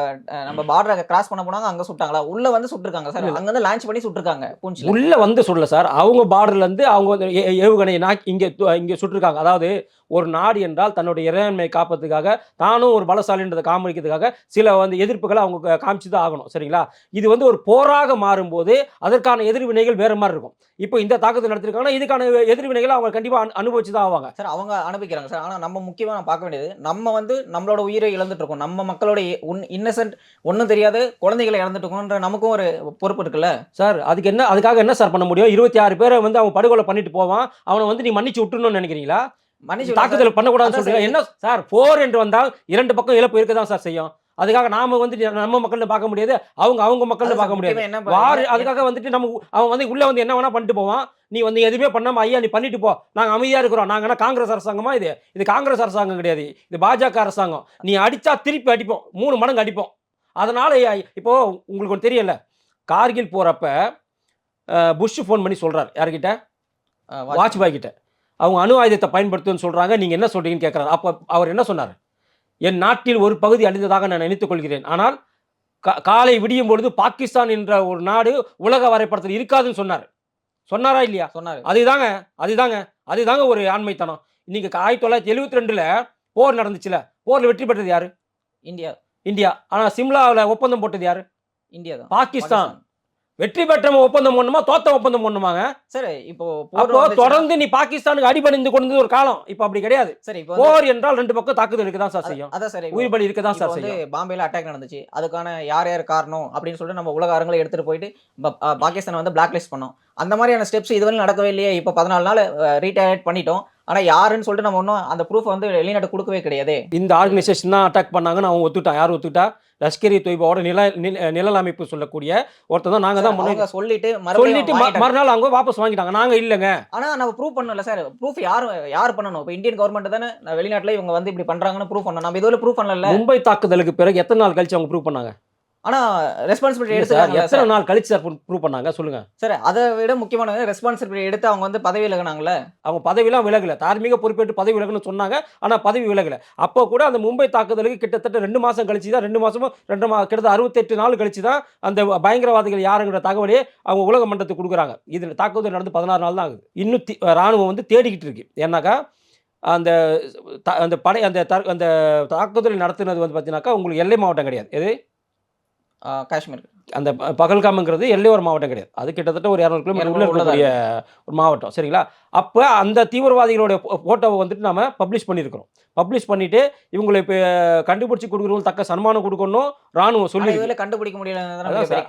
A: நம்ம பார்டரை கிராஸ் பண்ண போனாங்க அங்க சுட்டாங்களா? உள்ள வந்து சுட்டிருக்காங்க சார். அங்க வந்து லான்ச் பண்ணி சுட்டிருக்காங்க
B: உள்ள வந்து சொல்லல சார். அவங்க பார்டர்ல வந்து அவங்க வந்து ஏ- ஏவுகணை நாக்கி இங்கே இங்கே சுட்டிருக்காங்க. அதாவது ஒரு நாடு என்றால் தன்னுடைய இறையாண்மை காப்பதுக்காக தானும் ஒரு பலசாலின்றதை காமிக்கிறதுக்காக சில வந்து எதிர்ப்புகளை அவங்க காமிச்சு தான் ஆகணும். சரிங்களா? இது வந்து ஒரு போராக மாறும்போது அதற்கான எதிர்வினைகள் வேற மாதிரி இருக்கும். இப்போ இந்த தாக்குதல் நடத்திருக்காங்கன்னா இதுக்கான எதிர்வினைகளை அவங்க கண்டிப்பா அனு- அனுபவிச்சு தான் ஆவாங்க.
A: சார் அவங்க அனுப்பிக்கிறாங்க சார். ஆனா நம்ம முக்கியமா நான் பார்க்க வேண்டியது நம்ம வந்து நம்மளோட உயிரை இழந்துட்டு இருக்கோம் நம்ம மக்களோட இன்னசென்ட் ஒன்றும் தெரியாத குழந்தைகளை இழந்துட்டு இருக்கோம்ன்ற நமக்கும் ஒரு பொறுப்பு இருக்குல்ல?
B: சார் அதுக்கு என்ன அதுக்காக என்ன சார் பண்ண முடியும்? இருபத்தி ஆறு பேரை வந்து அவன் படுகொலை பண்ணிட்டு போவான். அவனை வந்து நீ மன்னிச்சு விட்டுணும்னு நினைக்கிறீங்களா? தாக்குதல் பண்ணக்கூடாதுன்னு சொல்றீங்க. என்ன? சார் போர் என்று வந்தால் இரண்டு பக்கம் இழப்பு இருக்க தான் சார் செய்யும். அதுக்காக நாம வந்து நம்ம மக்கள்னு பார்க்க முடியாது அவங்க அவங்க மக்கள்னு பார்க்க முடியாது. வார் அதுக்காக வந்துட்டு நம்ம அவன் வந்து உள்ள வந்து என்ன வேணா பண்ணிட்டு போவான். நீ வந்து எதுவுமே பண்ணாம ஐயா நீ பண்ணிட்டு போ. நாங்க அமைதியா இருக்கிறோம். நாங்க காங்கிரஸ் அரசாங்கமா இது? இது காங்கிரஸ் அரசாங்கம் கிடையாது. இது பாஜக அரசாங்கம். நீ அடிச்சா திருப்பி அடிப்போம். மூணு மடங்கு அடிப்போம். அதனால இப்போ உங்களுக்கு ஒன்று தெரியல கார்கில் போறப்ப புஷ் ஃபோன் பண்ணி சொல்றாரு. யார்கிட்ட? வாஜ்பாய். கிட்ட அவங்க அணு ஆயுதத்தை பயன்படுத்துன்னு சொல்றாங்க. நீங்க என்ன சொல்றீங்கன்னு கேட்கறாரு அப்ப அவர் என்ன சொன்னார்? என் நாட்டில் ஒரு பகுதி அழிந்ததாக நான் நினைத்துக் கொள்கிறேன். ஆனால் கா- காலை விடியும் பொழுது பாகிஸ்தான் என்ற ஒரு நாடு உலக வரைபடத்தில் இருக்காதுன்னு சொன்னார். சொன்னாரா இல்லையா?
A: சொன்னாரு.
B: அதுதாங்க அதுதாங்க அதுதாங்க ஒரு ஆண்மைத்தனம். இன்னைக்கு ஆயிரத்தி தொள்ளாயிரத்தி எழுபத்தி ரெண்டுல போர் நடந்துச்சுல. போர்ல வெற்றி பெற்றது யாரு?
A: இந்தியா.
B: இந்தியா. ஆனா சிம்லாவில் ஒப்பந்தம் போட்டது யாரு?
A: இந்தியா தான்
B: பாகிஸ்தான். வெற்றி பெற்றவன் ஒப்பந்தம் பண்ணுமா தோத்த ஒப்பந்தம் பண்ணுமாங்க
A: சரி இப்போ
B: அப்போ தொடர்ந்து நீ பாகிஸ்தானுக்கு அடிபணிந்து கொண்டு ஒரு காலம். இப்போ அப்படி கிடையாது.
A: சரி இப்போ
B: போர் என்றால் ரெண்டு பக்கம் தாக்குதல் இருக்க தான் சார் செய்யும்.
A: அதான் சரி
B: உயிர் பலி இருக்க தான் சார் செய்யும்.
A: பாம்பேல அட்டாக் நடந்துச்சு. அதுக்கான யார் யார் காரணம் அப்படின்னு சொல்லிட்டு நம்ம உலக அரங்களை எடுத்துட்டு போயிட்டு பாகிஸ்தானை வந்து பிளாக் லிஸ்ட் பண்ணோம். அந்த மாதிரியான ஸ்டெப்ஸ் இதுவரை நடக்கவே இல்லையே. இப்போ பதினாலு நாள் ரீடைரேட் பண்ணிட்டோம். ஆனா யாருன்னு சொல்லிட்டு நம்ம ஒன்றும் அந்த ப்ரூஃப் வந்து வெளிநாட்டு கொடுக்கவே கிடையாது.
B: இந்த ஆர்கனைசேஷன் தான் அட்டாக் பண்ணாங்கன்னு அவங்க ஒத்துட்டான் யார் ஒத்துக்கிட்டா? லஷ்கரி தொய்பாவோட நில நில- நிழல் அமைப்பு சொல்லக்கூடிய ஒருத்தர் தான் நாங்கள் தான்
A: சொல்லிட்டு
B: சொல்லிட்டு. மறுநாள் அவங்க வாபஸ் வாங்கிட்டாங்க. நாங்கள் இல்லைங்க.
A: ஆனா நம்ம ப்ரூவ் பண்ணல சார். ப்ரூஃப் யார் யார் பண்ணணும்? இப்போ இந்தியன் கவர்மெண்ட் தானே நான் வெளிநாட்டுல இவங்க வந்து இப்படி பண்றாங்கன்னு ப்ரூவ் பண்ணணும். நம்ம இதுவரை ப்ரூவ் பண்ணல
B: மும்பை தாக்குதலுக்கு பிறகு எத்தனை நாள் கழிச்சு அவங்க ப்ரூவ் பண்ணாங்க?
A: ஆனா ரெஸ்பான்சிபிலிட்டி எடுத்துக்காங்க
B: எத்தனை நாள் கழிச்சு சார் ப்ரூவ் பண்ணாங்க? சொல்லுங்க.
A: சார் அதை விட முக்கியமான ரெஸ்பான்சிபிலிட்டி எடுத்து அவங்க வந்து பதவி விலகினாங்கல்ல?
B: அவங்க பதவியெல்லாம் விலகல. தார்மீக பொறுப்பேற்று பதவி விலகணும்னு சொன்னாங்க ஆனால் பதவி விலகல. அப்போ கூட அந்த மும்பை தாக்குதலுக்கு கிட்டத்தட்ட ரெண்டு மாதம் கழிச்சு தான் ரெண்டு மாதமும் ரெண்டு மா கிட்டத்தட்ட அறுபத்தெட்டு நாள் கழிச்சு தான் அந்த பயங்கரவாதிகள் யாருங்கிற தகவலே அவங்க உலக மன்றத்துக்கு கொடுக்குறாங்க. இதில் தாக்குதல் நடந்து பதினாறு நாள் தான் ஆகுது. இன்னும் ராணுவம் வந்து தேடிக்கிட்டு இருக்கு. ஏன்னாக்கா அந்த அந்த படை அந்த த- அந்த தாக்குதல் நடத்துனது வந்து பார்த்தீங்கன்னாக்கா உங்களுக்கு எல்லை மாவட்டம் கிடையாது. எது?
A: காஷ்மீர்.
B: அந்த பகல்காம்ங்கிறது எல்லையோர மாவட்டம் கிடையாது. அது கிட்டத்தட்ட ஒரு இரநூறு கிலோமீட்டர் உள்ள இருக்கக்கூடிய ஒரு மாவட்டம். சரிங்களா? அப்போ அந்த தீவிரவாதிகளோட ஃபோட்டோவை வந்துட்டு நம்ம பப்ளிஷ் பண்ணியிருக்கிறோம். பப்ளிஷ் பண்ணிட்டு இவங்களை இப்போ கண்டுபிடிச்சி கொடுக்குறவங்க தக்க சன்மானம் கொடுக்கணும். ராணுவம் சொல்லி
A: கண்டுபிடிக்க முடியல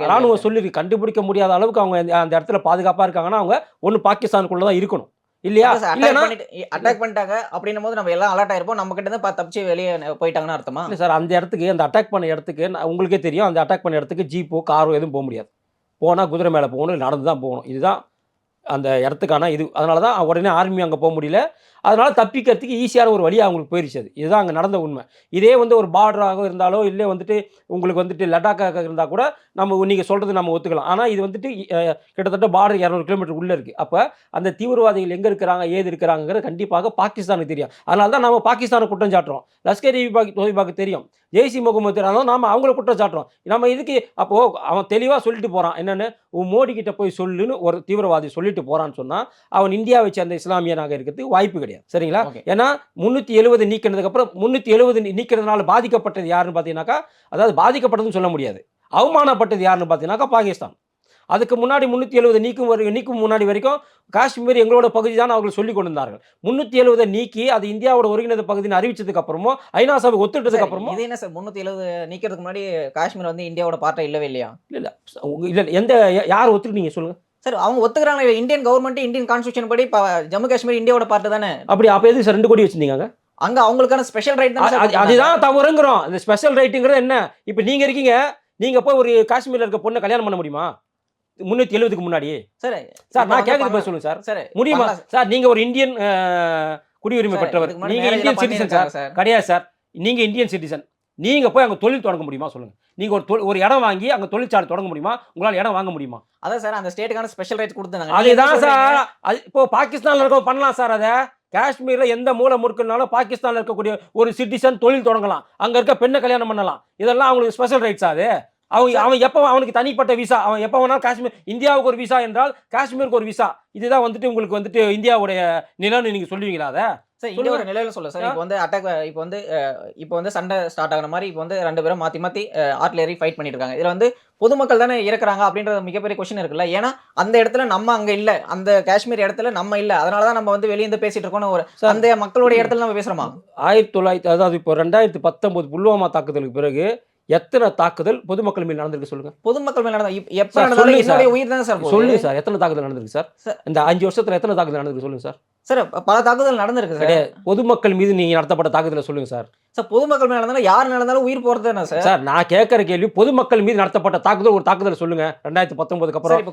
B: ராணுவம் சொல்லி கண்டுபிடிக்க முடியாத அளவுக்கு அவங்க அந்த- அந்த இடத்துல பாதுகாப்பாக இருக்காங்கன்னா அவங்க ஒன்று பாகிஸ்தானுக்குள்ள தான் இருக்கணும். இல்லையா?
A: அட்டாக்
B: இல்லைன்னா
A: பண்ணிட்டு அட்டாக் பண்ணிட்டாங்க அப்படின்னும் போது நம்ம எல்லாம் அலர்ட் ஆயிருப்போம். நம்ம கிட்ட இருந்து தப்பிச்சு வெளியே போயிட்டாங்கன்னு அர்த்தமா?
B: இல்லை சார் அந்த இடத்துக்கு அந்த அட்டாக் பண்ண இடத்துக்கு உங்களுக்கே தெரியும் அந்த அட்டாக் பண்ண இடத்துக்கு ஜீப்போ காரோ எதுவும் போக முடியாது. போனால் குதிரை மேலே போகணும் நடந்து தான் போகணும். இதுதான் அந்த இடத்துக்கான இது அதனால தான் உடனே ஆர்மி அங்கே போக முடியல. அதனால் தப்பிக்கிறதுக்கு ஈஸியான ஒரு வழியாக அவங்களுக்கு போயிடுச்சு அது. இதுதான் அங்கே நடந்த உண்மை. இதே வந்து ஒரு பார்டராக இருந்தாலோ இல்லை வந்துட்டு உங்களுக்கு வந்துட்டு லடாக்காக இருந்தால் கூட நம்ம நீங்கள் சொல்கிறது நம்ம ஒத்துக்கலாம். ஆனால் இது வந்துட்டு கிட்டத்தட்ட பார்டர் இரநூறு கிலோமீட்டர் உள்ளே இருக்குது அப்போ அந்த தீவிரவாதிகள் எங்கே இருக்கிறாங்க ஏது இருக்கிறாங்கிறது கண்டிப்பாக பாகிஸ்தானுக்கு தெரியும். அதனால தான் நம்ம பாகிஸ்தானை குற்றம் சாட்டுறோம். லஷ்கர் இ தொய்பாக்கு தெரியும். ஜெய்சி முகமது அதனால நாம அவங்கள குற்றம் சாட்டுறோம் நம்ம இதுக்கு அப்போது அவன் தெளிவாக சொல்லிட்டு போகிறான் என்னென்னு மோடி கிட்ட போய் சொல்லுன்னு ஒரு தீவிரவாதி சொல்லிட்டு போகிறான்னு சொன்னால் அவன் இந்தியாவை சேர்ந்த இஸ்லாமியனாக இருக்கிறதுக்கு வாய்ப்பு கிடையாது. சரிங்களா. ஏன்னா முந்நூற்றி எழுபது நீக்கினதுக்கப்புறம் முந்நூற்றி எழுபது நீக்கிறதுனால பாதிக்கப்பட்டது யாருன்னு பார்த்தீங்கன்னாக்கா அதாவது பாதிக்கப்பட்டதுன்னு சொல்ல முடியாது. அவமானப்பட்டது யாருன்னு பார்த்தீங்கன்னாக்கா பாகிஸ்தான். அதுக்கு முன்னாடி முந்நூற்றி எழுபது நீக்கும் வரை நீக்கும் முன்னாடி வரைக்கும் காஷ்மீர் எங்களோட பகுதி தான் அவர்கள் சொல்லி கொண்டிருந்தார்கள். முந்நூற்றி எழுபதை நீக்கி அது இந்தியாவோட ஒருங்கிணைந்த பகுதின்னு அறிவிச்சதுக்கு அப்புறமும் ஐநா சபை ஒத்துட்டதுக்கு அப்புறமும்
A: இது என்ன சார் முன்னூத்தி எழுபது நீக்கிறதுக்கு முன்னாடி காஷ்மீர் வந்து இந்தியாவோட பார்ட்டா இல்லவே இல்லையா?
B: இல்லை இல்லை. எந்த யார் ஒத்துக்கிட்டீங்க சொல்லுங்க.
A: சார் அவங்க ஒத்துக்கிறாங்க இந்தியன் கவர்மெண்ட் இந்தியன் கான்ஸ்டியூஷன் படி ஜம்மு காஷ்மீர் இந்தியாவோட பார்ட் தானே?
B: அப்படி அப்போ எதுக்கு சார் ரெண்டு கோடி வச்சிருந்தீங்க அங்க?
A: அவங்களுக்கான ஸ்பெஷல் ரைட் தான்.
B: அதுதான் தவறுங்கிறோம் இந்த ஸ்பெஷல் ரைட்டுங்கிறது என்ன? இப்போ நீங்க இருக்கீங்க நீங்க போய் ஒரு காஷ்மீர்ல இருக்க பொண்ணை கல்யாணம் பண்ண முடியுமா? முந்நூற்றி எழுபதுக்கு முன்னாடி.
A: சார்.
B: சார் நான் கேட்குறது. போய் சொல்லுங்க சார்.
A: சார்.
B: முடியுமா? சார் நீங்க ஒரு இந்தியன் குடியுரிமை பெற்றவர். நீங்க இந்தியன் சிட்டிசன் சார். கிடையாது சார். நீங்க இந்தியன் சிட்டிசன். நீங்க போய் அங்க தொழில் தொடங்க முடியுமா சொல்லுங்க. நீங்க ஒரு ஒரு இடம் வாங்கி அங்க தொழிற்சாலை தொடங்க முடியுமா? உங்களால இடம் வாங்க முடியுமா?
A: அதான் சார் அந்த ஸ்டேட்டுக்கான ஸ்பெஷல் ரைட்ஸ் கொடுத்தாங்க
B: அதுதான் சார். அது இப்போ பாகிஸ்தான்ல இருக்க பண்ணலாம் சார் அதை. காஷ்மீர்ல எந்த மூல முறுக்குனாலும் பாகிஸ்தான்ல இருக்கக்கூடிய ஒரு சிட்டிசன் தொழில் தொடங்கலாம். அங்க இருக்க பெண்ணை கல்யாணம் பண்ணலாம். இதெல்லாம் அவங்களுக்கு ஸ்பெஷல் ரைட்ஸ் அது? அவங்க அவன் எப்போ அவனுக்கு தனிப்பட்ட விசா அவன் எப்போ வேணாலும் காஷ்மீர் இந்தியாவுக்கு ஒரு விசா என்றால் காஷ்மீருக்கு ஒரு விசா இதுதான் வந்துட்டு உங்களுக்கு வந்துட்டு இந்தியாவுடைய நிலம்னு நீங்க சொல்லுவீங்களா அதை?
A: சார் இந்தியாவோட நிலையில சொல்ல சார் இப்போ வந்து அட்டாக் இப்போ வந்து இப்போ வந்து சண்டை ஸ்டார்ட் ஆகுற மாதிரி இப்போ வந்து ரெண்டு பேரும் மாத்தி மாத்தி ஆர்ட்லரி ஃபைட் பண்ணிட்டு இருக்காங்க. இதுல வந்து பொதுமக்கள் தானே இறக்குறாங்க அப்படின்ற மிகப்பெரிய கொஸ்டின் இருக்குல்ல. ஏன்னா அந்த இடத்துல நம்ம அங்க இல்ல. அந்த காஷ்மீர் இடத்துல நம்ம இல்ல. அதனால தான் நம்ம வந்து வெளிய பேசிட்டு இருக்கோம்னு ஒரு அந்த மக்களுடைய இடத்துல நம்ம பேசுறோமா?
B: ஆயிரத்தி தொள்ளாயிரத்தி அதாவது இப்போ ரெண்டாயிரத்தி பத்தொன்பது புல்வாமா தாக்குதலுக்கு பிறகு எத்தனை தாக்குதல் பொதுமக்கள் மேல் நடந்திருக்கு சொல்லுங்க?
A: பொதுமக்கள் மேல நடந்த எப்ப நடந்தாலும் என்னுடைய உயிர் தானே சார்.
B: சொல்லுங்க சார் எத்தனை தாக்குதல் நடந்திருக்கு சார். இந்த அஞ்சு வருஷத்துல எத்தனை தாக்குதல் நடந்திருக்கு சொல்லுங்க சார்?
A: சார் பல தாக்குதல் நடந்திருக்கு சார்.
B: பொதுமக்கள் மீது நீங்க நடத்தப்பட்ட தாக்குதலை சொல்லுங்க சார்.
A: சார் பொதுமக்கள் மேல நடந்தாலும் யார் நடந்தாலும் உயிர் போறது தானே சார்?
B: சார் நான் கேட்கற கேள்வி பொதுமக்கள் மீது நடத்தப்பட்ட தாக்குதல் ஒரு தாக்குதல் சொல்லுங்க. ரெண்டாயிரத்தி பத்தொன்பதுக்கு அப்புறம்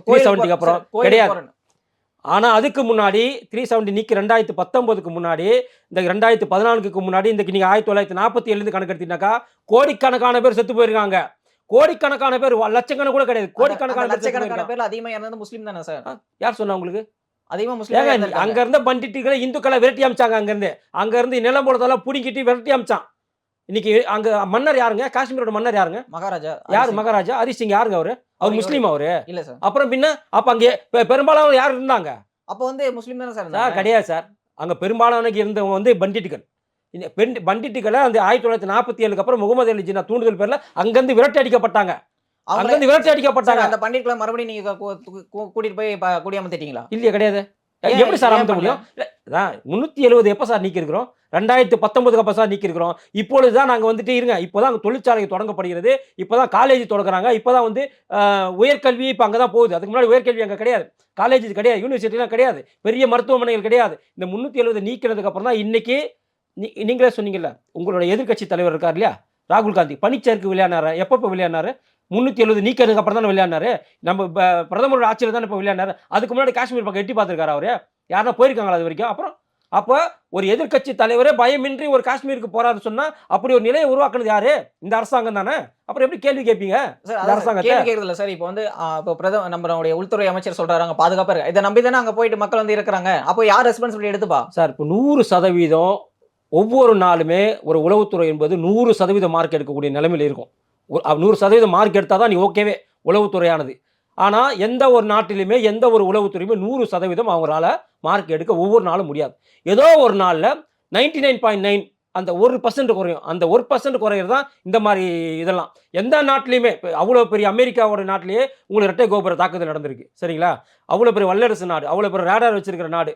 B: அப்புறம். கிடையாது.
A: போறேன்.
B: ஆனா அதுக்கு முன்னாடி த்ரீ செவன்ட்டி நீக்கி ரெண்டாயிரத்தி பத்தொன்பதுக்கு முன்னாடி இந்த ரெண்டாயிரத்தி பதினான்குக்கு முன்னாடி இந்த நீங்க ஆயிரத்தி தொள்ளாயிரத்தி நாற்பத்தி ஏழுலேருந்து கணக்கெடுத்தீங்கன்னாக்கா கோடிக்கணக்கான பேர் செத்து போயிருக்காங்க. கோடிக்கணக்கான பேர் வ- லட்சக்கணக்கு கூட கிடையாது. கோடிக்கணக்கான பேர்
A: லட்சக்கணக்கான
B: போயிருக்காங்க.
A: பேர்ல அதிகமா இறந்தது முஸ்லீம் தானே சார்?
B: யார் சொன்னா உங்களுக்கு?
A: அதிகமா முஸ்லீம்
B: அங்க இருந்த பண்டிட்டுகளை இந்துக்களை விரட்டி அமிச்சாங்க அங்க இருந்து அங்க இருந்து நிலம் போடுறதெல்லாம் புடிங்கிட்டு விரட்டி அமிச்சான். இன்னைக்கு அங்க மன்னர் யாருங்க? காஷ்மீரோட மன்னர் யாருங்க?
A: மகாராஜா
B: யார். மகாராஜா ஹரி சிங் யாருங்க அவரு? அவர் முஸ்லீம் அவரு.
A: இல்ல சார்.
B: அப்புறம் பின்ன அப்ப அங்கே பெரும்பாலானவர் யார் இருந்தாங்க?
A: அப்ப வந்து முஸ்லீம் தானே சார்
B: சார்? கிடையாது சார். அங்க பெரும்பாலானக்கு இருந்தவங்க வந்து பண்டிட்டுகள். பண்டிட்டுகளை அந்த ஆயிரத்தி தொள்ளாயிரத்தி நாற்பத்தி ஏழுக்கு அப்புறம் முகமது அலி ஜின்னா தூண்டுதல் பேர்ல அங்கிருந்து விரட்டி அடிக்கப்பட்டாங்க. அங்கிருந்து விரட்டி அடிக்கப்பட்டாங்க.
A: அந்த பண்டிட்களை மறுபடியும் நீங்க கூட்டிட்டு போய் குடியமர்த்திட்டீங்களா?
B: இல்லையா கிடையாது. எப்படி சார்
A: பண்ணல?
B: முடியும்? முன்னூத்தி எழுபது எப்ப சார் நீக்கி இருக்கிறோம் ரெண்டாயிரத்தி பத்தொன்பதுக்கு அப்புறம் தான் நீக்கிருக்கிறோம் இப்பொழுது தான் நாங்கள் வந்துட்டு இருங்க. இப்போ தான் தொழிற்சாலை தொடங்கப்படுகிறது. இப்போ தான் காலேஜ் தொடங்குறாங்க. இப்போ தான் வந்து உயர்கல்வி இப்போ அங்கே தான் போகுது. அதுக்கு முன்னாடி உயர்கல்வி அங்கே கிடையாது. காலேஜ் கிடையாது. யூனிவர்சிட்டிலாம் கிடையாது. பெரிய மருத்துவமனைகள் கிடையாது. இந்த முந்நூற்றி எழுபது நீக்கிறதுக்கு அப்புறம் தான் இன்றைக்கி நீ நீங்களே சொன்னீங்கல்ல உங்களோட எதிர்க்கட்சி தலைவர் இருக்கார் இல்லையா? ராகுல் காந்தி. பனிச்சறுக்கு விளையாடினாரு. எப்பப்போ விளையாடினார்? முந்நூற்றி எழுபது நீக்கிறதுக்கு அப்புறம் தானே விளையாடினாரு? நம்ம ப- பிரதமரோட ஆட்சியில் தானே இப்போ விளையாடினார்? அதுக்கு முன்னாடி காஷ்மீர் பக்கம் எட்டி பார்த்துருக்காரு அவர்? யாருன்னா போயிருக்காங்களா அது வரைக்கும்? அப்புறம் அப்போ ஒரு எதிர்க்கட்சி தலைவரே பயமின்றி ஒரு காஷ்மீருக்கு போறாரு சொன்னா அப்படி ஒரு நிலையை உருவாக்குனது யாரு? இந்த அரசாங்கம் தானே? அப்புறம் எப்படி கேள்வி கேட்பீங்க? அரசாங்கத்தை-
A: கேள்வி கேட்கறதுல சார். இப்போ வந்து இப்போ பிரதம நம்மளுடைய உள்துறை அமைச்சர் சொல்றாரு அங்க பாதுகாப்பா இருக்கு. இதை நம்பி தானே அங்க போயிட்டு மக்கள் வந்து இருக்கிறாங்க. அப்போ யார் ரெஸ்பான்சிபிலிட்டி எடுத்துப்பா?
B: சார் இப்போ நூறு சதவீதம் ஒவ்வொரு நாளுமே ஒரு உளவுத்துறை என்பது நூறு சதவீத மார்க் எடுக்கக்கூடிய நிலைமையில் இருக்கும். நூறு சதவீதம் மார்க் எடுத்தால் தான் நீ ஓகேவே உளவுத்துறையானது. ஆனால் எந்த ஒரு நாட்டிலையுமே எந்த ஒரு உளவுத்துறையுமே நூறு சதவீதம் அவங்களால மார்க் எடுக்க ஒவ்வொரு நாளும் முடியாது. ஏதோ ஒரு நாளில் நைன்டி நைன் பாயிண்ட் நைன் அந்த ஒரு பர்சன்ட் குறையும். அந்த ஒரு பர்சன்ட் குறையிறது தான் இந்த மாதிரி இதெல்லாம். எந்த நாட்டிலையுமே இப்போ அவ்வளோ பெரிய அமெரிக்காவோட நாட்டிலேயே உங்களுக்கு ரெட்டை கோபுர தாக்குதல் நடந்திருக்கு. சரிங்களா? அவ்வளோ பெரிய வல்லரசு நாடு அவ்வளோ பெரிய ரேடார் வச்சிருக்கிற நாடு.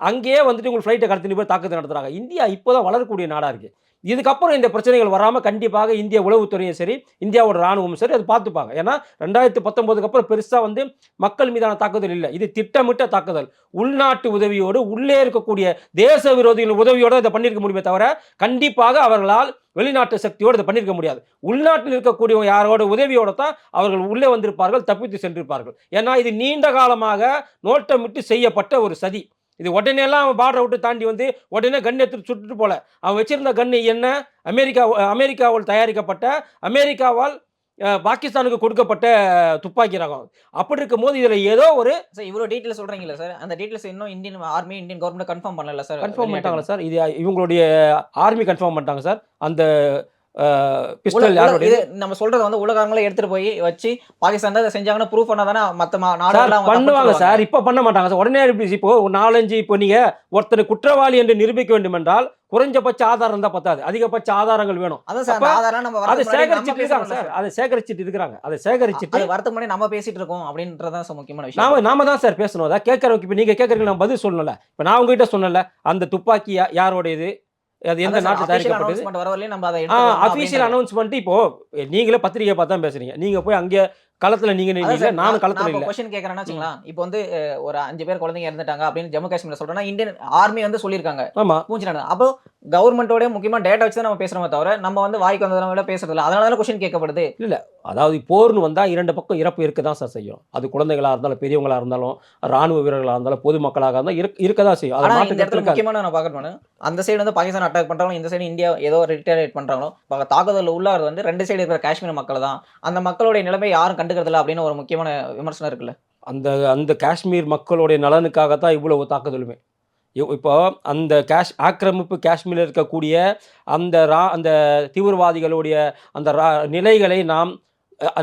B: அங்கேயே வந்துட்டு உங்களுக்கு ஃப்ளைட்டை கடத்திட்டு போய் தாக்குதல் நடத்துகிறாங்க இந்தியா இப்போ தான் வளரக்கூடிய நாடாக இருக்குது இதுக்கப்புறம் இந்த பிரச்சனைகள் வராமல் கண்டிப்பாக இந்திய உளவுத்துறையும் சரி இந்தியாவோட ராணுவமும் சரி அது பார்த்துப்பாங்க. ஏன்னா ரெண்டாயிரத்தி பத்தொம்போதுக்கு அப்புறம் பெருசாக வந்து மக்கள் மீதான தாக்குதல் இல்லை. இது திட்டமிட்ட தாக்குதல். உள்நாட்டு உதவியோடு உள்ளே இருக்கக்கூடிய தேச விரோதிகள் உதவியோடு இதை பண்ணியிருக்க முடியுமே தவிர கண்டிப்பாக அவர்களால் வெளிநாட்டு சக்தியோடு இதை பண்ணியிருக்க முடியாது. உள்நாட்டில் இருக்கக்கூடியவங்க யாரோட உதவியோட தான் அவர்கள் உள்ளே வந்திருப்பார்கள் தப்பித்து சென்றிருப்பார்கள். ஏன்னா இது நீண்ட காலமாக நோட்டமிட்டு செய்யப்பட்ட ஒரு சதி. இது உடனே எல்லாம் அவன் பார்டரை விட்டு தாண்டி வந்து உடனே கன் எடுத்து சுட்டுட்டு போல. அவன் வச்சிருந்த கன்று என்ன? அமெரிக்கா அமெரிக்காவால் தயாரிக்கப்பட்ட அமெரிக்காவால் பாகிஸ்தானுக்கு கொடுக்கப்பட்ட துப்பாக்கி ரகம். அப்படி இருக்கும்போது இதில் ஏதோ ஒரு
A: சார் இவ்வளவு டீட்டெயில் சொல்றீங்களா சார் அந்த டீட்டெயில்ஸ் இன்னும் Indian army Indian government confirm பண்ணல சார்
B: கன்ஃபார்ம் பண்ணிட்டாங்களா சார் இது இவங்களுடைய ஆர்மி கன்ஃபார்ம் பண்ணிட்டாங்க சார் அந்த பிஸ்டல் யாருடைய?
A: நம்ம சொல்றது வந்து உலகங்களே எடுத்துட்டு போய் வச்சு பாகிஸ்தான் தான் இதை செஞ்சாங்கன்னா ப்ரூஃப் பண்ணாதானே மத்த மா-
B: சார்
A: நாடுகள்லாம் அவங்க
B: பண்ணுவாங்க சார். இப்போ பண்ண மாட்டாங்க சார். உடனே இப்போ நாலஞ்சு இப்போ நீங்க ஒருத்தர் குற்றவாளி என்று நிரூபிக்க வேண்டும் என்றால் குறைஞ்சபட்ச ஆதாரம் தான் பத்தாது. அதிகபட்ச ஆதாரங்கள் வேணும். அதை சேகரிச்சுட்டு இருக்காங்க சார். அதை சேகரிச்சுட்டு இருக்கிறாங்க. அதை சேகரிச்சுட்டு
A: அது வரதுக்கு முன்னாடி நம்ம பேசிட்டு இருக்கோம் அப்படின்றதான் முக்கியமான விஷயம்.
B: நாம நாம தான் சார் பேசணும். அதான் கேட்கறவங்க இப்போ நீங்க கேட்கறீங்க நான் பதில் சொல்லணும்ல. இப்போ நான் உங்ககிட்ட சொன்னேன்ல அந்த துப்பாக்கி யாரோடையது? அது எந்த நாட்டு தயாரிக்கப்பட்டது? அஃபீஷியல். அனௌன்ஸ்மெண்ட் இப்போ நீங்களே பத்திரிகை பார்த்து பேசுறீங்க. நீங்க போய் அங்கே களத்துல நீங்க நானும்
A: நான்
B: களத்துல இல்ல.
A: கேட்கறேன்னா வச்சுக்கலாம் இப்போ வந்து ஒரு அஞ்சு பேர் குழந்தைங்க இறந்துட்டாங்க அப்படின்னு ஜம்மு காஷ்மீர்ல சொல்றேன்னா இந்தியன் ஆர்மி வந்து சொல்லியிருக்காங்க.
B: ஆமா.
A: நடந்தது அப்போ கவர்மெண்டோட முக்கியமா டேட்டா வச்சு தான் நம்ம பேசுறோமே தவிர நம்ம வந்து வாய்க்கு வந்ததுனால பேசுறது இல்லை அதனால தான் கொஸ்டின் கேட்கப்படுது.
B: அதாவது போர்னு வந்தா இரண்டு பக்கம் இறப்பு இருக்க தான் சார் செய்யும். அது குழந்தைகளா இருந்தாலும் பெரியவங்களா இருந்தாலும் ராணுவ வீரர்களா இருந்தாலும் பொதுமக்களாக இருந்தாலும் இருக்க தான் செய்யும்.
A: ஆனா இந்த இடத்துல. முக்கியமான நான் பார்க்கணும் அந்த சைடு வந்து பாகிஸ்தான் அட்டாக் பண்றாங்க இந்த சைடு இந்தியா ஏதோ ரிட்டேட் பண்றாங்களோ தாக்குதல் உள்ளார் வந்து ரெண்டு சைடு இருக்கிற காஷ்மீர் மக்கள் தான் அந்த மக்களுடைய நிலைமை யாரும் கண்டுக்கிறது இல்லை அப்படின்னு ஒரு முக்கியமான விமர்சனம் இருக்குல்ல?
B: அந்த அந்த காஷ்மீர் மக்களுடைய நலனுக்காக தான் இவ்வளவு தாக்குதலுமே. இப்போ அந்த காஷ் ஆக்கிரமிப்பு காஷ்மீரில் இருக்கக்கூடிய அந்த ரா அந்த தீவிரவாதிகளுடைய அந்த ரா நிலைகளை நாம்